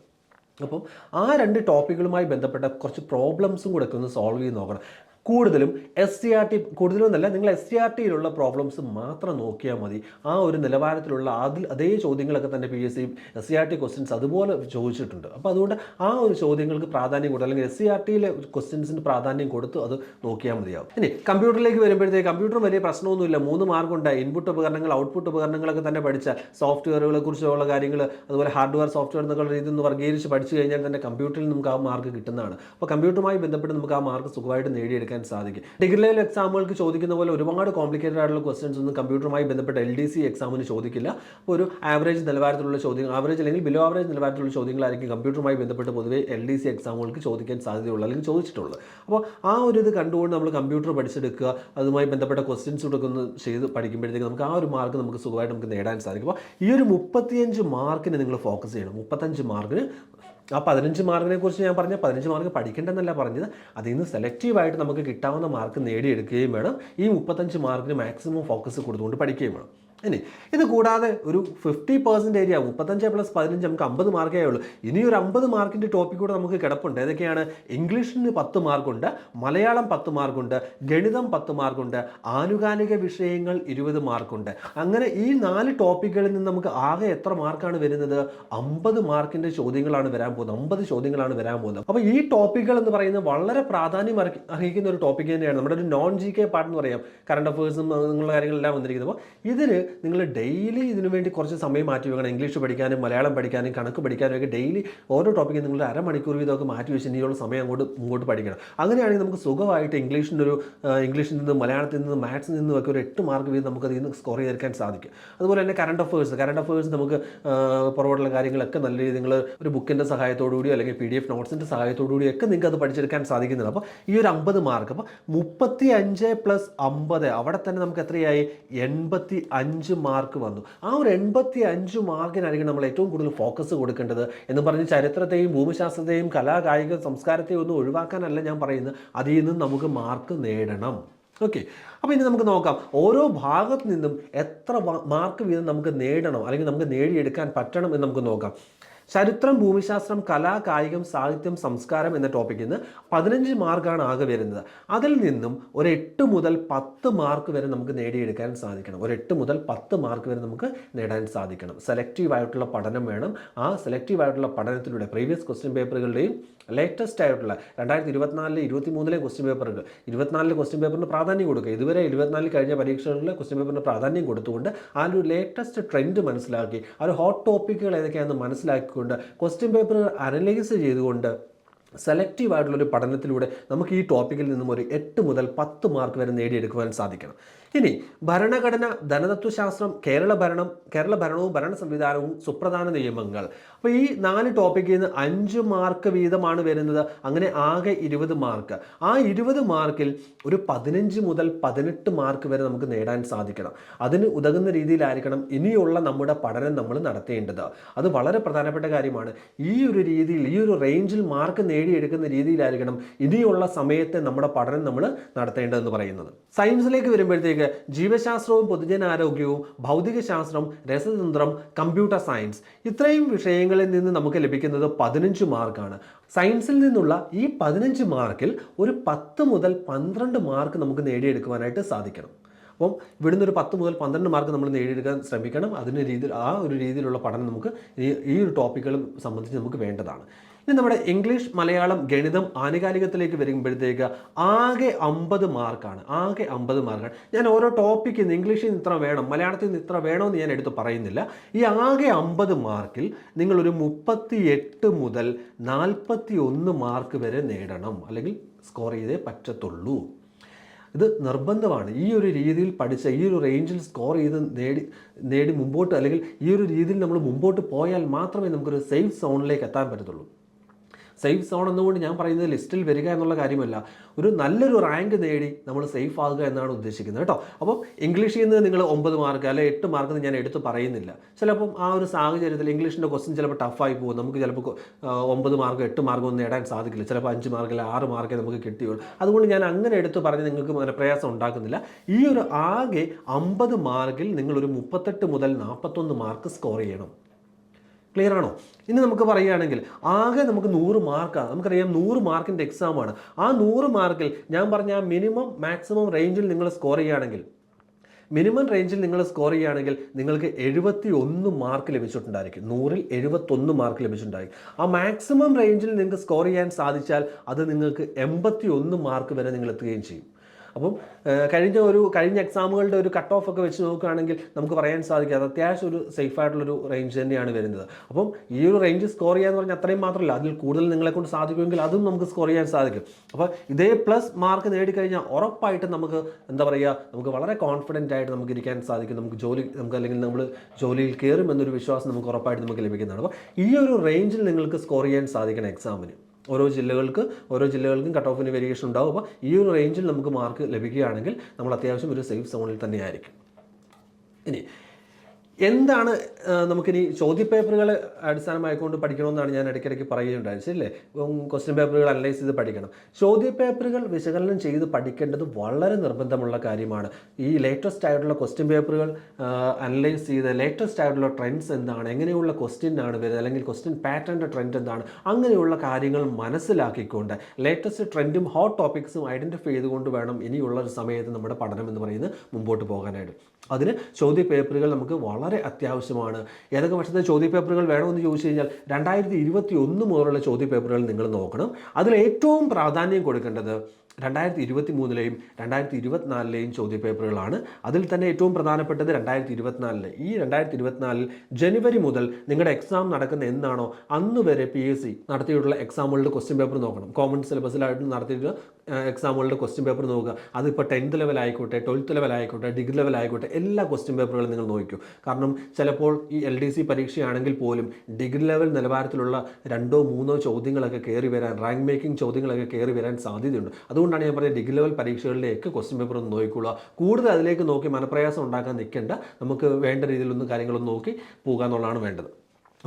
അപ്പം ആ രണ്ട് ടോപ്പിക്കുകളുമായി ബന്ധപ്പെട്ട കുറച്ച് പ്രോബ്ലംസും കൂടെ ഒക്കെ ഒന്ന് സോൾവ് ചെയ്ത് നോക്കണം. കൂടുതലും എസ് സി ആർ ടി കൂടുതലും എന്നല്ല നിങ്ങൾ എസ് സി ആർ ടിയിലുള്ള പ്രോബ്ലംസ് മാത്രം നോക്കിയാൽ മതി. ആ ഒരു നിലവാരത്തിലുള്ള അതിൽ അതേ ചോദ്യങ്ങളൊക്കെ തന്നെ P S C S C R T questions അതുപോലെ ചോദിച്ചിട്ടുണ്ട്. അപ്പോൾ അതുകൊണ്ട് ആ ഒരു ചോദ്യങ്ങൾക്ക് പ്രാധാന്യം കൊടുത്ത് അല്ലെങ്കിൽ എസ് സി ആർ ടിയിലെ ക്വസ്റ്റ്യൻസിന് പ്രാധാന്യം കൊടുത്ത് അത് നോക്കിയാൽ മതിയാവും. ഇനി കമ്പ്യൂട്ടറിലേക്ക് വരുമ്പോഴത്തേക്ക് കമ്പ്യൂട്ടർ വലിയ പ്രശ്നമൊന്നുമില്ല. മൂന്ന് മാർക്കുണ്ട് ഇൻപുട്ട് ഉപകരണങ്ങൾ ഔട്ട്പുട്ട് ഉപകരണങ്ങളൊക്കെ തന്നെ പഠിച്ച സോഫ്റ്റ്വെയറുകളെ കുറിച്ചുള്ള കാര്യങ്ങൾ അതുപോലെ ഹാർഡ്വെയർ സോഫ്റ്റ്വെയർ എന്നൊക്കെ രീതിയിൽ നിന്ന് വർഗീകരിച്ച് പഠിച്ചു കഴിഞ്ഞാൽ തന്നെ കമ്പ്യൂട്ടറിൽ നമുക്ക് ആ മാർക്ക് കിട്ടുന്നതാണ്. അപ്പോൾ കമ്പ്യൂട്ടറുമായി ബന്ധപ്പെട്ട് നമുക്ക് ആ മാർക്ക് സുഖമായിട്ട് നേടിയെടുക്കാൻ നേടിയെടുക്കാൻ സാധിക്കും. ഡിഗ്രി ലെവൽ എക്സാമുകൾക്ക് ചോദിക്കുന്ന പോലെ ഒരുപാട് കോംപ്ലിക്കേറ്റഡ് ആയിട്ടുള്ള ക്വസ്റ്റ്യൻസ് ഒന്നും കമ്പ്യൂട്ടറുമായി ബന്ധപ്പെട്ട എൽ ഡി സി എക്സാമിന് ചോദിക്കില്ല. അപ്പോൾ ഒരു ആവറേജ് നിലവാരത്തിലുള്ള ചോദ്യം ആവറേജ് അല്ലെങ്കിൽ ബിലോ ആവറേജ് നിലവാരത്തിലുള്ള ചോദ്യങ്ങളായിരിക്കും കമ്പ്യൂട്ടറുമായി ബന്ധപ്പെട്ട് പൊതുവേ എൽ ഡി സി എക്സാമുകൾക്ക് ചോദിക്കാൻ സാധ്യതയുള്ളൂ അല്ലെങ്കിൽ ചോദിച്ചിട്ടുള്ളത്. അപ്പോൾ ആ ഒരു ഇത് കണ്ടുകൊണ്ട് നമ്മൾ കമ്പ്യൂട്ടർ പഠിച്ചെടുക്കുക അതുമായി ബന്ധപ്പെട്ട ക്വസ്റ്റ്യൻസ് കൂടെ ഒന്ന് ചെയ്ത് പഠിക്കുമ്പോഴത്തേക്ക് നമുക്ക് ആ ഒരു മാർക്ക് നമുക്ക് സുഖമായിട്ട് നമുക്ക് നേടാൻ സാധിക്കും. അപ്പോൾ ഈ ഒരു മുപ്പത്തിയഞ്ച് മാർക്കിന് നിങ്ങൾ ഫോക്കസ് ചെയ്യണം. മുപ്പത്തഞ്ച് മാർക്കിന് ആ പതിനഞ്ച് മാർക്കിനെ കുറിച്ച് ഞാൻ പറഞ്ഞ പതിനഞ്ച് മാർക്ക് പഠിക്കേണ്ടെന്നല്ല പറഞ്ഞത്. അതിൽ നിന്ന് സെലക്റ്റീവായിട്ട് നമുക്ക് കിട്ടാവുന്ന മാർക്ക് നേടിയെടുക്കുകയും വേണം. ഈ മുപ്പത്തഞ്ച് മാർക്കിന് മാക്സിമം ഫോക്കസ് കൊടുത്തുകൊണ്ട് പഠിക്കുകയും വേണം. ഇനി ഇത് കൂടാതെ ഒരു ഫിഫ്റ്റി പെർസെന്റ് ഏരിയ മുപ്പത്തഞ്ച് പ്ലസ് പതിനഞ്ച് നമുക്ക് അമ്പത് മാർക്കേ ഉള്ളൂ ഇനി ഒരു അമ്പത് മാർക്കിന്റെ ടോപ്പിക് കൂടെ നമുക്ക് കിടപ്പുണ്ട്. ഏതൊക്കെയാണ്? ഇംഗ്ലീഷിന് പത്ത് മാർക്കുണ്ട് മലയാളം പത്ത് മാർക്കുണ്ട് ഗണിതം പത്ത് മാർക്കുണ്ട് ആനുകാലിക വിഷയങ്ങൾ ഇരുപത് മാർക്കുണ്ട് അങ്ങനെ ഈ നാല് ടോപ്പിക്കുകളിൽ നിന്ന് നമുക്ക് ആകെ എത്ര മാർക്കാണ് വരുന്നത്? അമ്പത് മാർക്കിന്റെ ചോദ്യങ്ങളാണ് വരാൻ പോകുന്നത്. അമ്പത് ചോദ്യങ്ങളാണ് വരാൻ പോകുന്നത്. അപ്പോൾ ഈ ടോപ്പിക്കുകൾ എന്ന് പറയുന്നത് വളരെ പ്രാധാന്യം അർഹിക്കുന്ന ഒരു ടോപ്പിക് തന്നെയാണ്. നമ്മുടെ ഒരു നോൺ ജി കെ പാർട്ട് എന്ന് പറയാം. കറണ്ട് അഫേഴ്സും അങ്ങനെയുള്ള കാര്യങ്ങളെല്ലാം വന്നിരിക്കുന്നത്. അപ്പോൾ ഇതിന് നിങ്ങൾ ഡെയിലി ഇതിനു വേണ്ടി കുറച്ച് സമയം മാറ്റി വെക്കണം. ഇംഗ്ലീഷ് പഠിക്കാനും മലയാളം പഠിക്കാനും കണക്ക് പഠിക്കാനും ഒക്കെ ഡെയിലി ഓരോ ടോപ്പിക്കും നിങ്ങൾ അരമണിക്കൂർ വീതമൊക്കെ മാറ്റി വെച്ച് ഇനിയുള്ള സമയം അങ്ങോട്ട് മുമ്പോട്ട് പഠിക്കണം. അങ്ങനെയാണെങ്കിൽ നമുക്ക് സുഖമായിട്ട് ഇംഗ്ലീഷിന്റെ ഒരു ഇംഗ്ലീഷിൽ നിന്ന് മലയാളത്തിൽ നിന്ന് മാത്സിൽ നിന്നും ഒക്കെ ഒരു എട്ട് മാർക്ക് വീതം നമുക്ക് അതിൽ നിന്ന് സ്കോർ ചെയ്തെടുക്കാൻ സാധിക്കും. അതുപോലെ തന്നെ കറണ്ട് അഫേഴ്സ് കറണ്ട് അഫേഴ്സ് നമുക്ക് പുറകോട്ടുള്ള കാര്യങ്ങളൊക്കെ നല്ല രീതിയിൽ നിങ്ങൾ ഒരു ബുക്കിന്റെ സഹായത്തോടുകൂടിയോ അല്ലെങ്കിൽ പി ഡി എഫ് നോട്ട്സിന്റെ സഹായത്തോടുകൂടിയോ ഒക്കെ നിങ്ങൾക്ക് അത് പഠിച്ചെടുക്കാൻ സാധിക്കുന്നുണ്ട്. അപ്പോൾ ഈ ഒരു അമ്പത് മാർക്ക് അപ്പോൾ മുപ്പത്തി അഞ്ച് പ്ലസ് അമ്പത് അവിടെ തന്നെ നമുക്ക് എത്രയായി? എൺപത്തി അഞ്ച് മാർക്ക് വന്നു. ആ ഒരു എൺപത്തി അഞ്ച് മാർക്കിനായിരിക്കും നമ്മൾ ഏറ്റവും കൂടുതൽ ഫോക്കസ് കൊടുക്കേണ്ടത് എന്ന് പറഞ്ഞ് ചരിത്രത്തെയും ഭൂമിശാസ്ത്രത്തെയും കലാ കായിക സംസ്കാരത്തെയും ഒന്നും ഒഴിവാക്കാനല്ല ഞാൻ പറയുന്നത്. അതിൽ നിന്നും നമുക്ക് മാർക്ക് നേടണം. ഓക്കെ അപ്പോൾ ഇനി നമുക്ക് നോക്കാം. ഓരോ ഭാഗത്ത് നിന്നും എത്ര മാർക്ക് വീതം നമുക്ക് നേടണം അല്ലെങ്കിൽ നമുക്ക് നേടിയെടുക്കാൻ പറ്റണം എന്ന് നമുക്ക് നോക്കാം. ചരിത്രം ഭൂമിശാസ്ത്രം കല കായികം സാഹിത്യം സംസ്കാരം എന്ന ടോപ്പിക്കിൽ നിന്ന് പതിനഞ്ച് മാർക്കാണ് ആകെ വരുന്നത്. അതിൽ നിന്നും ഒരു എട്ട് മുതൽ പത്ത് മാർക്ക് വരെ നമുക്ക് നേടിയെടുക്കാൻ സാധിക്കണം. ഒരു എട്ട് മുതൽ പത്ത് മാർക്ക് വരെ നമുക്ക് നേടാൻ സാധിക്കണം. സെലക്റ്റീവ് ആയിട്ടുള്ള പഠനം വേണം. ആ സെലക്റ്റീവ് ആയിട്ടുള്ള പഠനത്തിലൂടെ പ്രീവിയസ് ക്വസ്റ്റ്യൻ പേപ്പറുകളുടെയും ലേറ്റസ്റ്റ് ആയിട്ടുള്ള രണ്ടായിരത്തി ഇരുപത്തിനാലിലെ ഇരുപത്തി മൂന്നിലെ ക്വസ്റ്റ്യൻ പേപ്പറുകൾ ഇരുപത്തിനാലിലെ ക്വസ്റ്റ്യൻ പേപ്പറിന് പ്രാധാന്യം കൊടുക്കുക. ഇതുവരെ ഇരുപത്തിനാലിൽ കഴിഞ്ഞ പരീക്ഷകളിലെ ക്വസ്റ്റ്യൻ പേപ്പറിന് പ്രാധാന്യം കൊടുത്തുകൊണ്ട് ആ ഒരു ലേറ്റസ്റ്റ് ട്രെൻഡ് മനസ്സിലാക്കി ആ ഒരു ഹോട്ട് ടോപ്പിക്കുകൾ ഏതൊക്കെയാണെന്ന് മനസ്സിലാക്കിക്കൊണ്ട് ക്വസ്റ്റ്യൻ പേപ്പർ അനലൈസ് ചെയ്തുകൊണ്ട് സെലക്റ്റീവ് ആയിട്ടുള്ളൊരു പഠനത്തിലൂടെ നമുക്ക് ഈ ടോപ്പിക്കിൽ നിന്നും ഒരു എട്ട് മുതൽ പത്ത് മാർക്ക് വരെ നേടിയെടുക്കുവാൻ സാധിക്കണം. ഇനി ഭരണഘടന ധനതത്വശാസ്ത്രം കേരള ഭരണം കേരള ഭരണവും ഭരണ സംവിധാനവും സുപ്രധാന നിയമങ്ങൾ. അപ്പോൾ ഈ നാല് ടോപ്പിക്കിൽ നിന്ന് അഞ്ച് മാർക്ക് വീതമാണ് വരുന്നത്. അങ്ങനെ ആകെ ഇരുപത് മാർക്ക് ആ ഇരുപത് മാർക്കിൽ ഒരു പതിനഞ്ച് മുതൽ പതിനെട്ട് മാർക്ക് വരെ നമുക്ക് നേടാൻ സാധിക്കണം. അതിന് ഉതകുന്ന രീതിയിലായിരിക്കണം ഇനിയുള്ള നമ്മുടെ പഠനം നമ്മൾ നടത്തേണ്ടത്. അത് വളരെ പ്രധാനപ്പെട്ട കാര്യമാണ്. ഈ ഒരു രീതിയിൽ ഈ ഒരു റേഞ്ചിൽ മാർക്ക് നേടിയെടുക്കുന്ന രീതിയിലായിരിക്കണം ഇനിയുള്ള സമയത്തെ നമ്മുടെ പഠനം നമ്മൾ നടത്തേണ്ടതെന്ന് പറയുന്നത്. സയൻസിലേക്ക് വരുമ്പോഴത്തേക്ക് ജീവശാസ്ത്രവും പൊതുജനാരോഗ്യവും ഭൗതികശാസ്ത്രം രസതന്ത്രം കമ്പ്യൂട്ടർ സയൻസ് ഇത്രയും വിഷയങ്ങളിൽ നിന്ന് നമുക്ക് ലഭിക്കുന്നത് പതിനഞ്ച് മാർക്കാണ്. സയൻസിൽ നിന്നുള്ള ഈ പതിനഞ്ച് മാർക്കിൽ ഒരു പത്ത് മുതൽ പന്ത്രണ്ട് മാർക്ക് നമുക്ക് നേടിയെടുക്കുവാനായിട്ട് സാധിക്കണം. അപ്പം ഇവിടുന്ന് ഒരു പത്ത് മുതൽ പന്ത്രണ്ട് മാർക്ക് നമ്മൾ നേടിയെടുക്കാൻ ശ്രമിക്കണം. അതിന് രീതിയിൽ ആ ഒരു രീതിയിലുള്ള പഠനം നമുക്ക് ഈ ഒരു ടോപ്പിക്കുകളും സംബന്ധിച്ച് നമുക്ക് വേണ്ടതാണ്. ഇനി നമ്മുടെ ഇംഗ്ലീഷ് മലയാളം ഗണിതം ആനുകാലികത്തിലേക്ക് വരുമ്പോഴത്തേക്ക് ആകെ അമ്പത് മാർക്കാണ്. ആകെ അമ്പത് മാർക്കാണ്. ഞാൻ ഓരോ ടോപ്പിക്കിൽ നിന്ന് ഇംഗ്ലീഷിൽ നിന്ന് ഇത്ര വേണം മലയാളത്തിൽ നിന്ന് ഇത്ര വേണമെന്ന് ഞാൻ എടുത്ത് പറയുന്നില്ല. ഈ ആകെ അമ്പത് മാർക്കിൽ നിങ്ങളൊരു മുപ്പത്തി എട്ട് മുതൽ നാൽപ്പത്തി ഒന്ന് മാർക്ക് വരെ നേടണം. അല്ലെങ്കിൽ സ്കോർ ചെയ്തേ പറ്റത്തുള്ളൂ. ഇത് നിർബന്ധമാണ്. ഈ ഒരു രീതിയിൽ പഠിച്ച ഈ ഒരു റേഞ്ചിൽ സ്കോർ ചെയ്ത് നേടി നേടി മുമ്പോട്ട് അല്ലെങ്കിൽ ഈ ഒരു രീതിയിൽ നമ്മൾ മുമ്പോട്ട് പോയാൽ മാത്രമേ നമുക്കൊരു സേഫ് സോണിലേക്ക് എത്താൻ പറ്റത്തുള്ളൂ. സേഫ് സോൺ എന്നുകൊണ്ട് ഞാൻ പറയുന്നത് ലിസ്റ്റിൽ വരിക എന്നുള്ള കാര്യമല്ല. ഒരു നല്ലൊരു റാങ്ക് നേടി നമ്മൾ സേഫ് ആകുക എന്നാണ് ഉദ്ദേശിക്കുന്നത് കേട്ടോ. അപ്പോൾ ഇംഗ്ലീഷിൽ നിന്ന് നിങ്ങൾ ഒമ്പത് മാർക്ക് അല്ലെ എട്ട് മാർക്ക് ഞാൻ എടുത്ത് പറയുന്നില്ല. ചിലപ്പം ആ ഒരു സാഹചര്യത്തിൽ ഇംഗ്ലീഷിന്റെ ക്വസ്റ്റ്യൻ ചിലപ്പോൾ ടഫായി പോകും. നമുക്ക് ചിലപ്പോൾ ഒമ്പത് മാർക്ക് എട്ട് മാർക്ക് ഒന്നും നേടാൻ സാധിക്കില്ല. ചിലപ്പോൾ അഞ്ച് മാർക്ക് അല്ലെങ്കിൽ ആറ് മാർക്കേ നമുക്ക് കിട്ടിയുള്ളൂ. അതുകൊണ്ട് ഞാൻ അങ്ങനെ എടുത്ത് പറഞ്ഞ് നിങ്ങൾക്ക് പ്രയാസം ഉണ്ടാക്കുന്നില്ല. ഈ ഒരു ആകെ അമ്പത് മാർക്കിൽ നിങ്ങളൊരു മുപ്പത്തെട്ട് മുതൽ നാൽപ്പത്തൊന്ന് മാർക്ക് സ്കോർ ചെയ്യണം. ക്ലിയർ ആണോ? ഇനി നമുക്ക് പറയുകയാണെങ്കിൽ ആകെ നമുക്ക് നൂറ് മാർക്കാണ് നമുക്കറിയാം നൂറ് മാർക്കിന്റെ എക്സാമാണ് ആ നൂറ് മാർക്കിൽ ഞാൻ പറഞ്ഞ മിനിമം മാക്സിമം റേഞ്ചിൽ നിങ്ങൾ സ്കോർ ചെയ്യുകയാണെങ്കിൽ മിനിമം റേഞ്ചിൽ നിങ്ങൾ സ്കോർ ചെയ്യുകയാണെങ്കിൽ നിങ്ങൾക്ക് എഴുപത്തി ഒന്ന് മാർക്ക് ലഭിച്ചിട്ടുണ്ടായിരിക്കും. നൂറിൽ എഴുപത്തൊന്ന് മാർക്ക് ലഭിച്ചിട്ടുണ്ടായിരിക്കും. ആ മാക്സിമം റേഞ്ചിൽ നിങ്ങൾക്ക് സ്കോർ ചെയ്യാൻ സാധിച്ചാൽ അത് നിങ്ങൾക്ക് എൺപത്തി ഒന്ന് മാർക്ക് വരെ നിങ്ങൾ എത്തുകയും ചെയ്യും. അപ്പം കഴിഞ്ഞ ഒരു കഴിഞ്ഞ എക്സാമുകളുടെ ഒരു കട്ട് ഓഫ് ഒക്കെ വെച്ച് നോക്കുകയാണെങ്കിൽ നമുക്ക് പറയാൻ സാധിക്കും അത് അത്യാവശ്യം ഒരു സേഫ് ആയിട്ടുള്ളൊരു റേഞ്ച് തന്നെയാണ് വരുന്നത്. അപ്പം ഈ ഒരു റേഞ്ച് സ്കോർ ചെയ്യാന്ന് പറഞ്ഞാൽ അത്രയും മാത്രമല്ല അതിൽ കൂടുതൽ നിങ്ങളെ കൊണ്ട് സാധിക്കുമെങ്കിൽ അതും നമുക്ക് സ്കോർ ചെയ്യാൻ സാധിക്കും. അപ്പോൾ ഇതേ പ്ലസ് മാർക്ക് നേടിക്കഴിഞ്ഞാൽ ഉറപ്പായിട്ട് നമുക്ക് എന്താ പറയുക നമുക്ക് വളരെ കോൺഫിഡന്റ് ആയിട്ട് നമുക്ക് ഇരിക്കാൻ സാധിക്കും. നമുക്ക് ജോലി നമുക്ക് അല്ലെങ്കിൽ നമ്മൾ ജോലിയിൽ കയറും എന്നൊരു വിശ്വാസം നമുക്ക് ഉറപ്പായിട്ട് നമുക്ക് ലഭിക്കുന്നതാണ്. അപ്പോൾ ഈ ഒരു റേഞ്ചിൽ നിങ്ങൾക്ക് സ്കോർ ചെയ്യാൻ സാധിക്കണം എക്സാമിന് ഓരോ ജില്ലകൾക്ക് ഓരോ ജില്ലകൾക്കും കട്ട് ഓഫിന് വേരിയേഷൻ ഉണ്ടാവും. അപ്പോൾ ഈ ഒരു റേഞ്ചിൽ നമുക്ക് മാർക്ക് ലഭിക്കുകയാണെങ്കിൽ നമ്മൾ അത്യാവശ്യം ഒരു സേഫ് സോണിൽ തന്നെയായിരിക്കും. ഇനി എന്താണ് നമുക്കിനി ചോദ്യപേപ്പറുകൾ അടിസ്ഥാനമായിക്കൊണ്ട് പഠിക്കണമെന്നാണ് ഞാൻ ഇടയ്ക്കിടയ്ക്ക് പറയുകയുണ്ടായത്. ശരിയല്ലേ? ക്വസ്റ്റ്യൻ പേപ്പറുകൾ അനലൈസ് ചെയ്ത് പഠിക്കണം. ചോദ്യപേപ്പറുകൾ വിശകലനം ചെയ്ത് പഠിക്കേണ്ടത് വളരെ നിർബന്ധമുള്ള കാര്യമാണ്. ഈ ലേറ്റസ്റ്റ് ആയിട്ടുള്ള ക്വസ്റ്റ്യൻ പേപ്പറുകൾ അനലൈസ് ചെയ്ത് ലേറ്റസ്റ്റ് ആയിട്ടുള്ള ട്രെൻഡ്സ് എന്താണ് എങ്ങനെയുള്ള ക്വസ്റ്റ്യൻ ആണ് വരുന്നത് അല്ലെങ്കിൽ ക്വസ്റ്റ്യൻ പാറ്റേണിന്റെ ട്രെൻഡ് എന്താണ് അങ്ങനെയുള്ള കാര്യങ്ങൾ മനസ്സിലാക്കിക്കൊണ്ട് ലേറ്റസ്റ്റ് ട്രെൻഡും ഹോട്ട് ടോപ്പിക്സും ഐഡന്റിഫൈ ചെയ്തുകൊണ്ട് വേണം ഇനിയുള്ള ഒരു സമയത്ത് നമ്മുടെ പഠനം എന്ന് പറയുന്നത് മുമ്പോട്ട് പോകാനായിട്ട്. അതിന് ചോദ്യ പേപ്പറുകൾ നമുക്ക് വളരെ അത്യാവശ്യമാണ്. ഏതൊക്കെ വർഷത്തെ ചോദ്യ പേപ്പറുകൾ വേണമെന്ന് ചോദിച്ചു കഴിഞ്ഞാൽ രണ്ടായിരത്തി ഇരുപത്തി ഒന്ന് മുതലുള്ള ചോദ്യ പേപ്പറുകൾ നിങ്ങൾ നോക്കണം. അതിൽ ഏറ്റവും പ്രാധാന്യം കൊടുക്കേണ്ടത് രണ്ടായിരത്തി ഇരുപത്തി മൂന്നിലെയും രണ്ടായിരത്തി ഇരുപത്തിനാലിലെയും ചോദ്യ പേപ്പറുകളാണ് അതിൽ തന്നെ ഏറ്റവും പ്രധാനപ്പെട്ടത് രണ്ടായിരത്തി ഇരുപത്തിനാലിലെ ഈ രണ്ടായിരത്തി ഇരുപത്തിനാലിൽ ജനുവരി മുതൽ നിങ്ങളുടെ എക്സാം നടക്കുന്ന എന്നാണോ അന്ന് വരെ പി എസ് സി നടത്തിയിട്ടുള്ള എക്സാമുകളുടെ ക്വസ്റ്റ്യൻ പേപ്പർ നോക്കണം. കോമൺ സിലബസിലായിട്ട് നടത്തിയിട്ടുള്ള എക്സാമുകളുടെ ക്വസ്റ്റ്യൻ പേപ്പർ നോക്കുക. അതിപ്പോൾ ടെൻത്ത് ലെവൽ ആയിക്കോട്ടെ ട്വൽത്ത് ലെവൽ ആയിക്കോട്ടെ ഡിഗ്രി ലെവൽ ആയിക്കോട്ടെ എല്ലാ ക്വസ്റ്റ്യൻ പേപ്പറുകളും നിങ്ങൾ നോക്കൂ കാരണം ചിലപ്പോൾ ഈ എൽ ഡി സി പരീക്ഷയാണെങ്കിൽ പോലും ഡിഗ്രി ലെവൽ നിലവാരത്തിലുള്ള രണ്ടോ മൂന്നോ ചോദ്യങ്ങളൊക്കെ കയറി വരാൻ റാങ്ക് മേക്കിംഗ് ചോദ്യങ്ങളൊക്കെ കയറി വരാൻ സാധ്യതയുണ്ട്. അതുകൊണ്ടാണ് ഞാൻ പറഞ്ഞത് ഡിഗ്രി ലെവൽ പരീക്ഷകളിലേക്ക് ക്വസ്റ്റ്യൻ പേപ്പർ ഒന്ന് നോക്കിക്കൊള്ളുക കൂടുതൽ അതിലേക്ക് നോക്കി മനപ്രയാസം ഉണ്ടാക്കാൻ നിൽക്കേണ്ട. നമുക്ക് വേണ്ട രീതിയിലൊന്നും കാര്യങ്ങളൊന്നും നോക്കി പോകുക എന്നുള്ളതാണ് വേണ്ടത്.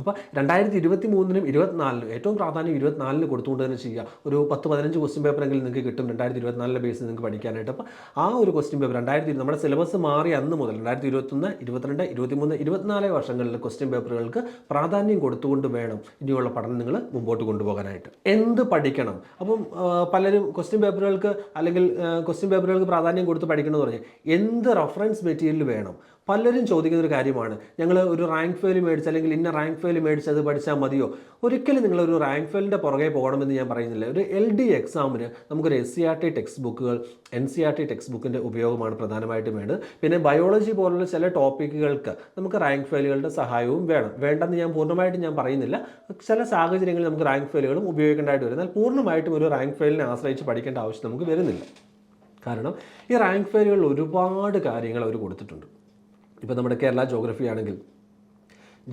അപ്പോൾ രണ്ടായിരത്തി ഇരുപത്തി മൂന്നിനും ഇരുപത്തിനാലിനും ഏറ്റവും പ്രാധാന്യം ഇരുപത്തിനാലിന് കൊടുത്തുകൊണ്ട് തന്നെ ചെയ്യുക. ഒരു പത്ത് പതിനഞ്ച് ക്വസ്റ്റ്യൻ പേപ്പറെങ്കിലും നിങ്ങൾക്ക് കിട്ടും. രണ്ടായിരത്തി ഇരുപത്തിനാലിലെ ബേസിൽ നിങ്ങൾക്ക് പഠിക്കാനായിട്ട്. അപ്പോൾ ആ ഒരു ക്വസ്റ്റ്യൻ പേപ്പർ രണ്ടായിരത്തി നമ്മുടെ സിലബസ് മാറി അന്ന് മുതൽ രണ്ടായിരത്തി ഇരുപത്തൊന്ന് ഇരുപത്തിരണ്ട് ഇരുപത്തിമൂന്ന് ഇരുപത്തിനാല് വർഷങ്ങളിലെ ക്വസ്റ്റ്യൻ പേപ്പറുകൾക്ക് പ്രാധാന്യം കൊടുത്തുകൊണ്ട് വേണം ഇനിയുള്ള പഠനം നിങ്ങൾ മുമ്പോട്ട് കൊണ്ടുപോകാനായിട്ട്. എന്ത് പഠിക്കണം? അപ്പം പലരും ക്വസ്റ്റ്യൻ പേപ്പറുകൾക്ക് അല്ലെങ്കിൽ ക്വസ്റ്റ്യൻ പേപ്പറുകൾക്ക് പ്രാധാന്യം കൊടുത്ത് പഠിക്കണമെന്ന് പറഞ്ഞാൽ എന്ത് റഫറൻസ് മെറ്റീരിയൽ വേണം? പലരും ചോദിക്കുന്ന ഒരു കാര്യമാണ്. ഞങ്ങൾ ഒരു റാങ്ക് ഫെയിൽ മേടിച്ച അല്ലെങ്കിൽ ഇന്ന റാങ്ക് ഫെയിൽ മേടിച്ച് അത് പഠിച്ചാൽ മതിയോ? ഒരിക്കലും നിങ്ങൾ ഒരു റാങ്ക് ഫെയിലിന്റെ പുറകെ പോകണമെന്ന് ഞാൻ പറയുന്നില്ല. ഒരു എൽ ഡി എക്സാമിന് നമുക്കൊരു S C R T text ബുക്കുകൾ N C R T text ബുക്കിന്റെ ഉപയോഗമാണ് പ്രധാനമായിട്ടും വേണ്ടത്. പിന്നെ ബയോളജി പോലുള്ള ചില ടോപ്പിക്കുകൾക്ക് നമുക്ക് റാങ്ക് ഫെയിലുകളുടെ സഹായവും വേണം. വേണ്ടെന്ന് ഞാൻ പൂർണമായിട്ടും ഞാൻ പറയുന്നില്ല. ചില സാഹചര്യങ്ങളിൽ നമുക്ക് റാങ്ക് ഫെയിലുകളും ഉപയോഗിക്കേണ്ടതായിട്ട് വരും എന്നാൽ പൂർണമായിട്ടും ഒരു റാങ്ക് ഫെയിലിനെ ആശ്രയിച്ച് പഠിക്കേണ്ട ആവശ്യം നമുക്ക് വരുന്നില്ല. കാരണം ഈ റാങ്ക് ഫെയിലുകളിൽ ഒരുപാട് കാര്യങ്ങൾ അവർ കൊടുത്തിട്ടുണ്ട്. ഇപ്പോൾ നമ്മുടെ കേരള ജോഗ്രഫി ആണെങ്കിൽ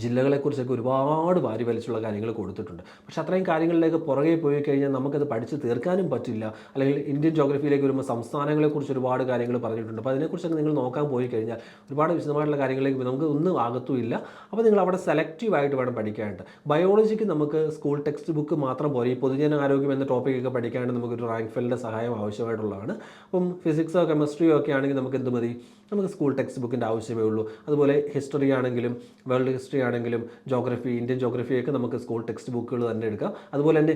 ജില്ലകളെക്കുറിച്ചൊക്കെ ഒരുപാട് വാരി വലിച്ചുള്ള കാര്യങ്ങൾ കൊടുത്തിട്ടുണ്ട്. പക്ഷെ അത്രയും കാര്യങ്ങളിലേക്ക് പുറകെ പോയി കഴിഞ്ഞാൽ നമുക്കത് പഠിച്ച് തീർക്കാനും പറ്റില്ല. അല്ലെങ്കിൽ ഇന്ത്യൻ ജോഗ്രഫിയിലേക്ക് വരുമ്പോൾ സംസ്ഥാനങ്ങളെക്കുറിച്ച് ഒരുപാട് കാര്യങ്ങൾ പറഞ്ഞിട്ടുണ്ട്. അപ്പോൾ അതിനെക്കുറിച്ചൊക്കെ നിങ്ങൾ നോക്കാൻ പോയി കഴിഞ്ഞാൽ ഒരുപാട് വിശദമായിട്ടുള്ള കാര്യങ്ങളിലേക്ക് നമുക്ക് ഒന്നും ആകത്തുമില്ല. അപ്പോൾ നിങ്ങൾ അവിടെ സെലക്റ്റീവായിട്ട് വേണം പഠിക്കാനായിട്ട്. ബയോളജിക്ക് നമുക്ക് സ്കൂൾ ടെക്സ്റ്റ് ബുക്ക് മാത്രം പോരെ. ഈ പൊതുജന ആരോഗ്യം എന്ന ടോപ്പിക്കൊക്കെ പഠിക്കാനായിട്ട് നമുക്കൊരു റാങ്ക് ഫെല്ലിന്റെ സഹായം ആവശ്യമായിട്ടുള്ളതാണ്. അപ്പം ഫിസിക്സോ കെമിസ്ട്രിയോ ഒക്കെ ആണെങ്കിൽ നമുക്ക് എന്ത് മതി? നമുക്ക് സ്കൂൾ ടെക്സ്റ്റ് ബുക്കിന്റെ ആവശ്യമേ ഉള്ളൂ. അതുപോലെ ഹിസ്റ്ററി ആണെങ്കിലും വേൾഡ് ഹിസ്റ്ററി ആണെങ്കിലും ജോഗ്രഫി ഇന്ത്യൻ ജോഗ്രഫിയൊക്കെ നമുക്ക് സ്കൂൾ ടെക്സ്റ്റ് ബുക്കുകൾ തന്നെ എടുക്കാം. അതുപോലെ തന്നെ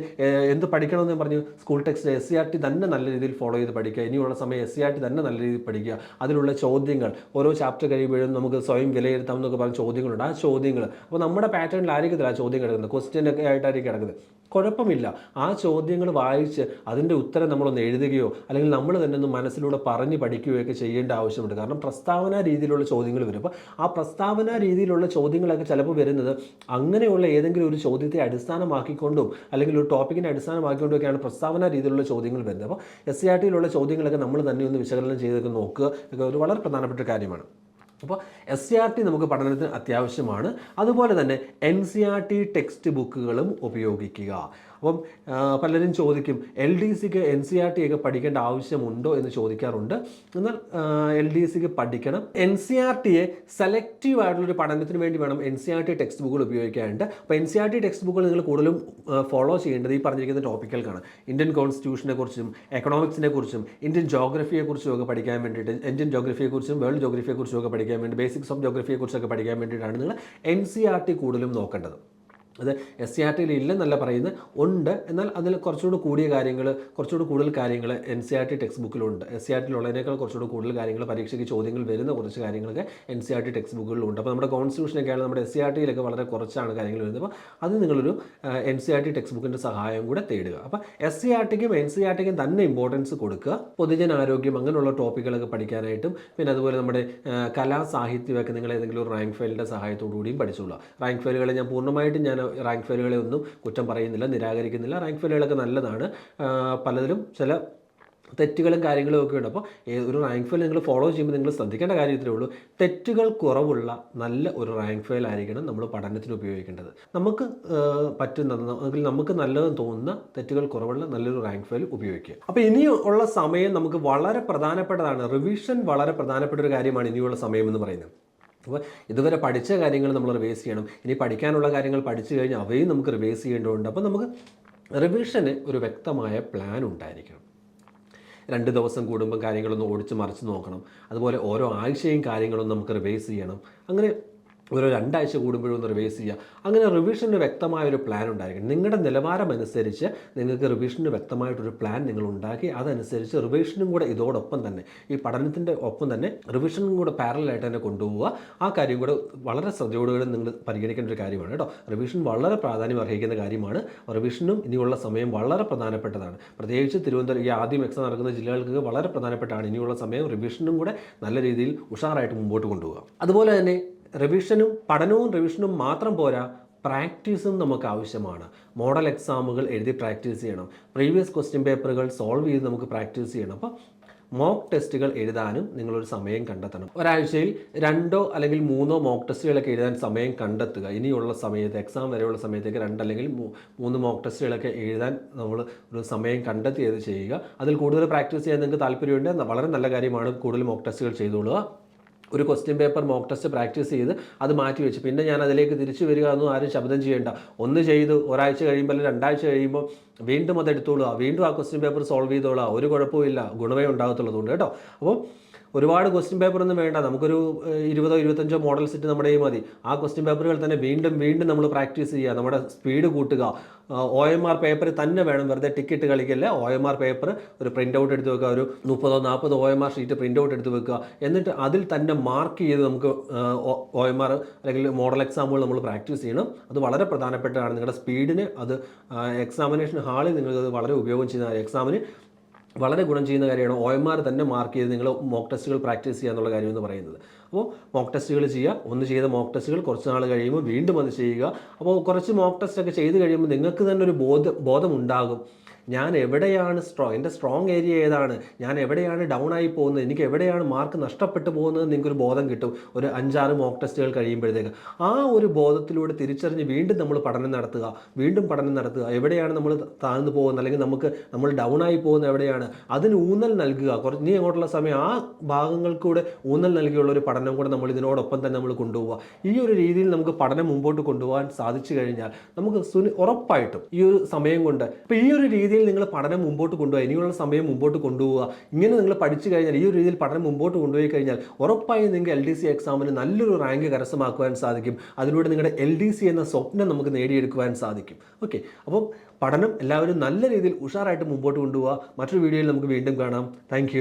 എന്ത് പഠിക്കണമെന്ന് ഞാൻ പറഞ്ഞു school text S C R T തന്നെ നല്ല രീതിയിൽ ഫോളോ ചെയ്ത് പഠിക്കുക. ഇനിയുള്ള സമയം എസ് സി ആർ ടി തന്നെ നല്ല രീതിയിൽ പഠിക്കുക. അതിലുള്ള ചോദ്യങ്ങൾ ഓരോ ചാപ്റ്റർ കഴിയുമ്പോഴും നമുക്ക് സ്വയം വിലയിരുത്താം എന്നൊക്കെ പറഞ്ഞ ചോദ്യങ്ങളുണ്ട്. ആ ചോദ്യങ്ങൾ അപ്പോൾ നമ്മുടെ പാറ്റേണിൽ ആയിരിക്കത്തില്ല ആ ചോദ്യം കിടക്കുന്നത് ക്വസ്റ്റ്യൻ ഒക്കെ ആയിട്ടായിരിക്കും കിടക്കുന്നത്. കുഴപ്പമില്ല. ആ ചോദ്യങ്ങൾ വായിച്ച് അതിന്റെ ഉത്തരം നമ്മളൊന്ന് എഴുതുകയോ അല്ലെങ്കിൽ നമ്മൾ തന്നെ ഒന്ന് മനസ്സിലൂടെ പറഞ്ഞ് പഠിക്കുകയോ ഒക്കെ ചെയ്യേണ്ട ആവശ്യമുണ്ട്. കാരണം പ്രസ്താവന രീതിയിലുള്ള ചോദ്യങ്ങൾ വരും അപ്പോൾ ആ പ്രസ്താവന രീതിയിലുള്ള ചോദ്യങ്ങളൊക്കെ ചിലപ്പോൾ വരുന്നത് അങ്ങനെയുള്ള ഏതെങ്കിലും ഒരു ചോദ്യത്തെ അടിസ്ഥാനമാക്കിക്കൊണ്ടും അല്ലെങ്കിൽ ഒരു ടോപ്പിക്കിനെ അടിസ്ഥാനമാക്കിക്കൊണ്ടുമൊക്കെയാണ് പ്രസ്താവന രീതിയിലുള്ള ചോദ്യങ്ങൾ വരുന്നത്. അപ്പോൾ എസ് സി ആർ ടിയിലുള്ള ചോദ്യങ്ങളൊക്കെ നമ്മൾ തന്നെ ഒന്ന് വിശകലനം ചെയ്തൊക്കെ നോക്കുക. ഒക്കെ ഒരു വളരെ പ്രധാനപ്പെട്ട കാര്യമാണ്. അപ്പോൾ എസ് സി ആർ ടി നമുക്ക് പഠനത്തിന് അത്യാവശ്യമാണ്. അതുപോലെ തന്നെ N C R T text ബുക്കുകളും ഉപയോഗിക്കുക. അപ്പം പലരും ചോദിക്കും എൽ ഡി സിക്ക് എൻ സി ആർ ടി ഒക്കെ പഠിക്കേണ്ട ആവശ്യമുണ്ടോ എന്ന് ചോദിക്കാറുണ്ട്. എന്നാൽ എൽ ഡി സിക്ക് പഠിക്കണം. എൻ സി ആർ ടിയെ സെലക്റ്റീവ് ആയിട്ടുള്ളൊരു പഠനത്തിന് വേണ്ടി വേണം N C R T text ബുക്കുകൾ ഉപയോഗിക്കാറുണ്ട് അപ്പോൾ N C R T text ബുക്കുകൾ നിങ്ങൾ കൂടുതലും ഫോളോ ചെയ്യേണ്ടത് ഈ പറഞ്ഞിരിക്കുന്ന ടോപ്പിക്കുകൾക്കാണ് ഇന്ത്യൻ കോൺസ്റ്റിറ്റ്യൂഷനെ കുറിച്ചും എക്കണോമിക്സിനെ കുറിച്ചും ഇന്ത്യൻ ജോഗ്രഫിയെ കുറിച്ചും ഒക്കെ പഠിക്കാൻ വേണ്ടിയിട്ട് ഇന്ത്യൻ ജോഗ്രഫിയെ കുറിച്ചും വേൾഡ് ജോഗ്രഫിയെ കുറിച്ചും ഒക്കെ പഠിക്കാൻ വേണ്ടി ബേസിക്സ് ഓഫ് ജോഗ്രഫിയെ കുറിച്ചൊക്കെ പഠിക്കാൻ വേണ്ടിയിട്ടാണ് നിങ്ങൾ എൻ സി ആർ ടി കൂടുതലും നോക്കേണ്ടത്. അത് എസ് സി ആർ ടിയിൽ ഇല്ലെന്നല്ല പറയുന്നത്. ഉണ്ട്. എന്നാൽ അതിൽ കുറച്ചുകൂടി കൂടിയ കാര്യങ്ങൾ കുറച്ചുകൂടി കൂടുതൽ കാര്യങ്ങൾ N C R T text ബുക്കിലുണ്ട് S C R ടിയിലുള്ളതിനേക്കാൾ കുറച്ചുകൂടി കൂടുതൽ കാര്യങ്ങൾ പരീക്ഷയ്ക്ക് ചോദ്യങ്ങൾ വരുന്ന കുറച്ച് കാര്യങ്ങളൊക്കെ N C R T text ബുക്കുകളിലുണ്ട് അപ്പോൾ നമ്മുടെ കോൺസ്റ്റിറ്റ്യൂഷനൊക്കെയാണ് നമ്മുടെ എസ് സി ആർ ടിയിലൊക്കെ വളരെ കുറച്ചാണ് കാര്യങ്ങൾ വരുന്നത്. അപ്പോൾ അത് നിങ്ങളൊരു N C R T text ബുക്കിന്റെ സഹായം കൂടെ തേടുക. അപ്പോൾ എസ് സി ആർ ടിക്കും എൻ സി ആർ ടിക്കും തന്നെ ഇമ്പോർട്ടൻസ് കൊടുക്കുക. പൊതുജനാരോഗ്യം അങ്ങനെയുള്ള ടോപ്പിക്കുകളൊക്കെ പഠിക്കാനായിട്ടും പിന്നെ അതുപോലെ നമ്മുടെ കലാസാഹിത്യമൊക്കെ കലാ സാഹിത്യമൊക്കെ നിങ്ങൾ ഏതെങ്കിലും ഒരു റാങ്ക് ഫയലിന്റെ സഹായത്തോടു കൂടിയും റാങ്ക് ഫയലുകളെ ഞാൻ പൂർണമായിട്ടും ഞാൻ റാങ്ക് ഫെയിലുകളെ ഒന്നും കുറ്റം പറയുന്നില്ല നിരാകരിക്കുന്നില്ല. റാങ്ക് ഫെയിലുകളൊക്കെ നല്ലതാണ്. പലതിലും ചില തെറ്റുകളും കാര്യങ്ങളും ഒക്കെ ഉണ്ട്. അപ്പോൾ ഒരു റാങ്ക് ഫയൽ നിങ്ങൾ ഫോളോ ചെയ്യുമ്പോൾ നിങ്ങൾ ശ്രദ്ധിക്കേണ്ട കാര്യം ഇത്രേ ഉള്ളൂ. തെറ്റുകൾ കുറവുള്ള നല്ല ഒരു റാങ്ക് ഫയൽ ആയിരിക്കണം നമ്മൾ പഠനത്തിന് ഉപയോഗിക്കേണ്ടത്. നമുക്ക് പറ്റുന്ന അല്ലെങ്കിൽ നമുക്ക് നല്ലതെന്ന് തോന്നുന്ന തെറ്റുകൾ കുറവുള്ള നല്ലൊരു റാങ്ക് ഫയൽ ഉപയോഗിക്കുക. അപ്പോൾ ഇനിയുള്ള സമയം നമുക്ക് വളരെ പ്രധാനപ്പെട്ടതാണ്. റിവിഷൻ വളരെ പ്രധാനപ്പെട്ട ഒരു കാര്യമാണ് ഇനിയുള്ള സമയം എന്ന് പറയുന്നത്. അപ്പോൾ ഇതുവരെ പഠിച്ച കാര്യങ്ങൾ നമ്മൾ റിവേഴ്സ് ചെയ്യണം. ഇനി പഠിക്കാനുള്ള കാര്യങ്ങൾ പഠിച്ചു കഴിഞ്ഞാൽ അവയും നമുക്ക് റിവേഴ്സ് ചെയ്യേണ്ടതുണ്ട്. അപ്പോൾ നമുക്ക് റിവിഷന് ഒരു വ്യക്തമായ പ്ലാൻ ഉണ്ടായിരിക്കണം. രണ്ട് ദിവസം കൂടുമ്പോൾ കാര്യങ്ങളൊന്ന് ഓടിച്ച് മറിച്ച് നോക്കണം. അതുപോലെ ഓരോ ആഴ്ചയും കാര്യങ്ങളൊന്നും നമുക്ക് റിവേഴ്സ് ചെയ്യണം. അങ്ങനെ ഓരോ രണ്ടാഴ്ച കൂടുമ്പോഴും ഒന്ന് റിവൈസ് ചെയ്യുക. അങ്ങനെ റിവിഷന് വ്യക്തമായ ഒരു പ്ലാൻ ഉണ്ടായിരിക്കണം. നിങ്ങളുടെ നിലവാരം അനുസരിച്ച് നിങ്ങൾക്ക് റിവിഷന് വ്യക്തമായിട്ടൊരു പ്ലാൻ നിങ്ങൾ ഉണ്ടാക്കി അതനുസരിച്ച് റിവിഷനും കൂടെ ഇതോടൊപ്പം തന്നെ ഈ പഠനത്തിന്റെ ഒപ്പം തന്നെ റിവിഷനും കൂടെ പാരലായിട്ട് തന്നെ കൊണ്ടുപോവുക. ആ കാര്യം കൂടെ വളരെ ശ്രദ്ധയോടുകൂടി നിങ്ങൾ പരിഗണിക്കേണ്ട ഒരു കാര്യമാണ് കേട്ടോ. റിവിഷൻ വളരെ പ്രാധാന്യം അർഹിക്കുന്ന കാര്യമാണ്. റിവിഷനും ഇനിയുള്ള സമയം വളരെ പ്രധാനപ്പെട്ടതാണ്. പ്രത്യേകിച്ച് തിരുവനന്തപുരം ഈ ആദ്യം എക്സാം നടക്കുന്ന ജില്ലകൾക്ക് വളരെ പ്രധാനപ്പെട്ടാണ്. ഇനിയുള്ള സമയം റിവിഷനും കൂടെ നല്ല രീതിയിൽ ഉഷാറായിട്ട് മുമ്പോട്ട് കൊണ്ടുപോകുക അതുപോലെ തന്നെ റിവിഷനും പഠനവും റിവിഷനും മാത്രം പോരാ പ്രാക്ടീസും നമുക്ക് ആവശ്യമാണ്. മോഡൽ എക്സാമുകൾ എഴുതി പ്രാക്ടീസ് ചെയ്യണം. പ്രീവിയസ് ക്വസ്റ്റ്യൻ പേപ്പറുകൾ സോൾവ് ചെയ്ത് നമുക്ക് പ്രാക്ടീസ് ചെയ്യണം. അപ്പോൾ മോക്ക് ടെസ്റ്റുകൾ എഴുതാനും നിങ്ങളൊരു സമയം കണ്ടെത്തണം. ഒരാഴ്ചയിൽ രണ്ടോ അല്ലെങ്കിൽ മൂന്നോ മോക്ക് ടെസ്റ്റുകളൊക്കെ എഴുതാൻ സമയം കണ്ടെത്തുക. ഇനിയുള്ള സമയത്ത് എക്സാം വരെയുള്ള സമയത്തേക്ക് രണ്ട് അല്ലെങ്കിൽ മൂന്ന് മോക്ക് ടെസ്റ്റുകളൊക്കെ എഴുതാൻ നമ്മൾ ഒരു സമയം കണ്ടെത്തി അത് ചെയ്യുക. അതിൽ കൂടുതൽ പ്രാക്ടീസ് ചെയ്യാൻ നിങ്ങൾക്ക് താല്പര്യമുണ്ട് വളരെ നല്ല കാര്യമാണ് കൂടുതൽ മോക്ക് ടെസ്റ്റുകൾ ചെയ്തോളുക ഒരു question paper mock test practice ചെയ്ത് അത് മാറ്റി വെച്ച്. പിന്നെ ഞാൻ അതിലേക്ക് തിരിച്ചു വരിക എന്നും ആരും ശബ്ദം ചെയ്യേണ്ട. ഒന്ന് ചെയ്ത് ഒരാഴ്ച കഴിയുമ്പോൾ അല്ലെങ്കിൽ രണ്ടാഴ്ച കഴിയുമ്പോൾ വീണ്ടും അത് എടുത്തോളുക. വീണ്ടും ആ ക്വസ്റ്റ്യൻ പേപ്പർ സോൾവ് ചെയ്തോളുക. ഒരു കുഴപ്പമില്ല ഗുണമേ ഉണ്ടാകത്തുള്ളതുകൊണ്ട് കേട്ടോ. അപ്പോൾ ഒരുപാട് ക്വസ്റ്റ്യൻ പേപ്പർ ഒന്നും വേണ്ട. നമുക്കൊരു ഇരുപതോ ഇരുപത്തഞ്ചോ മോഡൽ സെറ്റ് നമ്മുടെ മതി. ആ ക്വസ്റ്റ്യൻ പേപ്പറുകൾ തന്നെ വീണ്ടും വീണ്ടും നമ്മൾ പ്രാക്ടീസ് ചെയ്യുക. നമ്മുടെ സ്പീഡ് കൂട്ടുക. ഒ എം ആർ പേപ്പർ തന്നെ വേണം. വെറുതെ ടിക്കറ്റ് കളിക്കല്ല? ഒ എം ആർ പേപ്പർ ഒരു പ്രിന്റ് ഔട്ട് എടുത്ത് വെക്കുക. ഒരു മുപ്പതോ നാൽപ്പതോ O M R sheet print out എടുത്ത് വെക്കുക. എന്നിട്ട് അതിൽ തന്നെ മാർക്ക് ചെയ്ത് നമുക്ക് ഒ എം ആർ അല്ലെങ്കിൽ മോഡൽ എക്സാമുകൾ നമ്മൾ പ്രാക്ടീസ് ചെയ്യണം. അത് വളരെ പ്രധാനപ്പെട്ടതാണ്. നിങ്ങളുടെ സ്പീഡിന് അത് എക്സാമിനേഷൻ ഹാളിൽ നിങ്ങൾക്ക് വളരെ ഉപയോഗം ചെയ്യുന്ന എക്സാമിന് വളരെ ഗുണം ചെയ്യുന്ന കാര്യമാണ് ഒ എം ആർ തന്നെ മാർക്ക് ചെയ്ത് നിങ്ങൾ മോക്ക് ടെസ്റ്റുകൾ പ്രാക്ടീസ് ചെയ്യുക എന്നുള്ള കാര്യം എന്ന് പറയുന്നത്. അപ്പോൾ മോക്ക് ടെസ്റ്റുകൾ ചെയ്യുക ഒന്ന് ചെയ്ത മോക്ക് ടെസ്റ്റുകൾ കുറച്ച് നാൾ കഴിയുമ്പോൾ വീണ്ടും അത് ചെയ്യുക. അപ്പോൾ കുറച്ച് മോക്ക് ടെസ്റ്റ് ഒക്കെ ചെയ്ത് കഴിയുമ്പോൾ നിങ്ങൾക്ക് തന്നെ ഒരു ബോധ ബോധമുണ്ടാകും ഞാൻ എവിടെയാണ് സ്ട്രോങ് എന്റെ സ്ട്രോങ് ഏരിയ ഏതാണ്? ഞാൻ എവിടെയാണ് ഡൗൺ ആയി പോകുന്നത്? എനിക്ക് എവിടെയാണ് മാർക്ക് നഷ്ടപ്പെട്ടു പോകുന്നത് നിങ്ങൾക്കൊരു ബോധം കിട്ടും. ഒരു അഞ്ചാറ് മോക്ക് ടെസ്റ്റുകൾ കഴിയുമ്പോഴത്തേക്ക്. ആ ഒരു ബോധത്തിലൂടെ തിരിച്ചറിഞ്ഞ് വീണ്ടും നമ്മൾ പഠനം നടത്തുക. വീണ്ടും പഠനം നടത്തുക. എവിടെയാണ് നമ്മൾ താഴ്ന്നു പോകുന്നത്? അല്ലെങ്കിൽ നമുക്ക് നമ്മൾ ഡൗൺ ആയി പോകുന്നത് എവിടെയാണ്? അതിന് ഊന്നൽ നൽകുക. കുറച്ച് നീ അങ്ങോട്ടുള്ള സമയം ആ ഭാഗങ്ങൾക്കൂടെ ഊന്നൽ നൽകിയുള്ള ഒരു പഠനം കൂടെ നമ്മൾ ഇതിനോടൊപ്പം തന്നെ നമ്മൾ കൊണ്ടുപോകുക ഈ ഒരു രീതിയിൽ നമുക്ക് പഠനം മുമ്പോട്ട് കൊണ്ടുപോകാൻ സാധിച്ചു കഴിഞ്ഞാൽ നമുക്ക് സുനി ഉറപ്പായിട്ടും ഈ ഒരു സമയം കൊണ്ട് അപ്പോൾ ഈ ഒരു രീതിയിൽ നിങ്ങൾ പഠനം മുമ്പോട്ട് കൊണ്ടുപോകുക ഇനിയുള്ള സമയം മുമ്പോട്ട് കൊണ്ടുപോവുക ഇങ്ങനെ നിങ്ങൾ പഠിച്ചു കഴിഞ്ഞാൽ ഈ ഒരു രീതിയിൽ പഠനം മുമ്പോട്ട് കൊണ്ടുപോയി കഴിഞ്ഞാൽ ഉറപ്പായും നിങ്ങൾക്ക് എൽ ഡി സി എക്സാമിന് നല്ലൊരു റാങ്ക് കരസ്ഥമാക്കുവാൻ സാധിക്കും. അതിലൂടെ നിങ്ങളുടെ എൽ ഡി സി എന്ന സ്വപ്നം നമുക്ക് നേടിയെടുക്കുവാൻ സാധിക്കും. ഓക്കെ അപ്പം പഠനം എല്ലാവരും നല്ല രീതിയിൽ ഉഷാറായിട്ട് മുമ്പോട്ട് കൊണ്ടുപോവുക. മറ്റൊരു വീഡിയോയിൽ നമുക്ക് വീണ്ടും കാണാം. താങ്ക്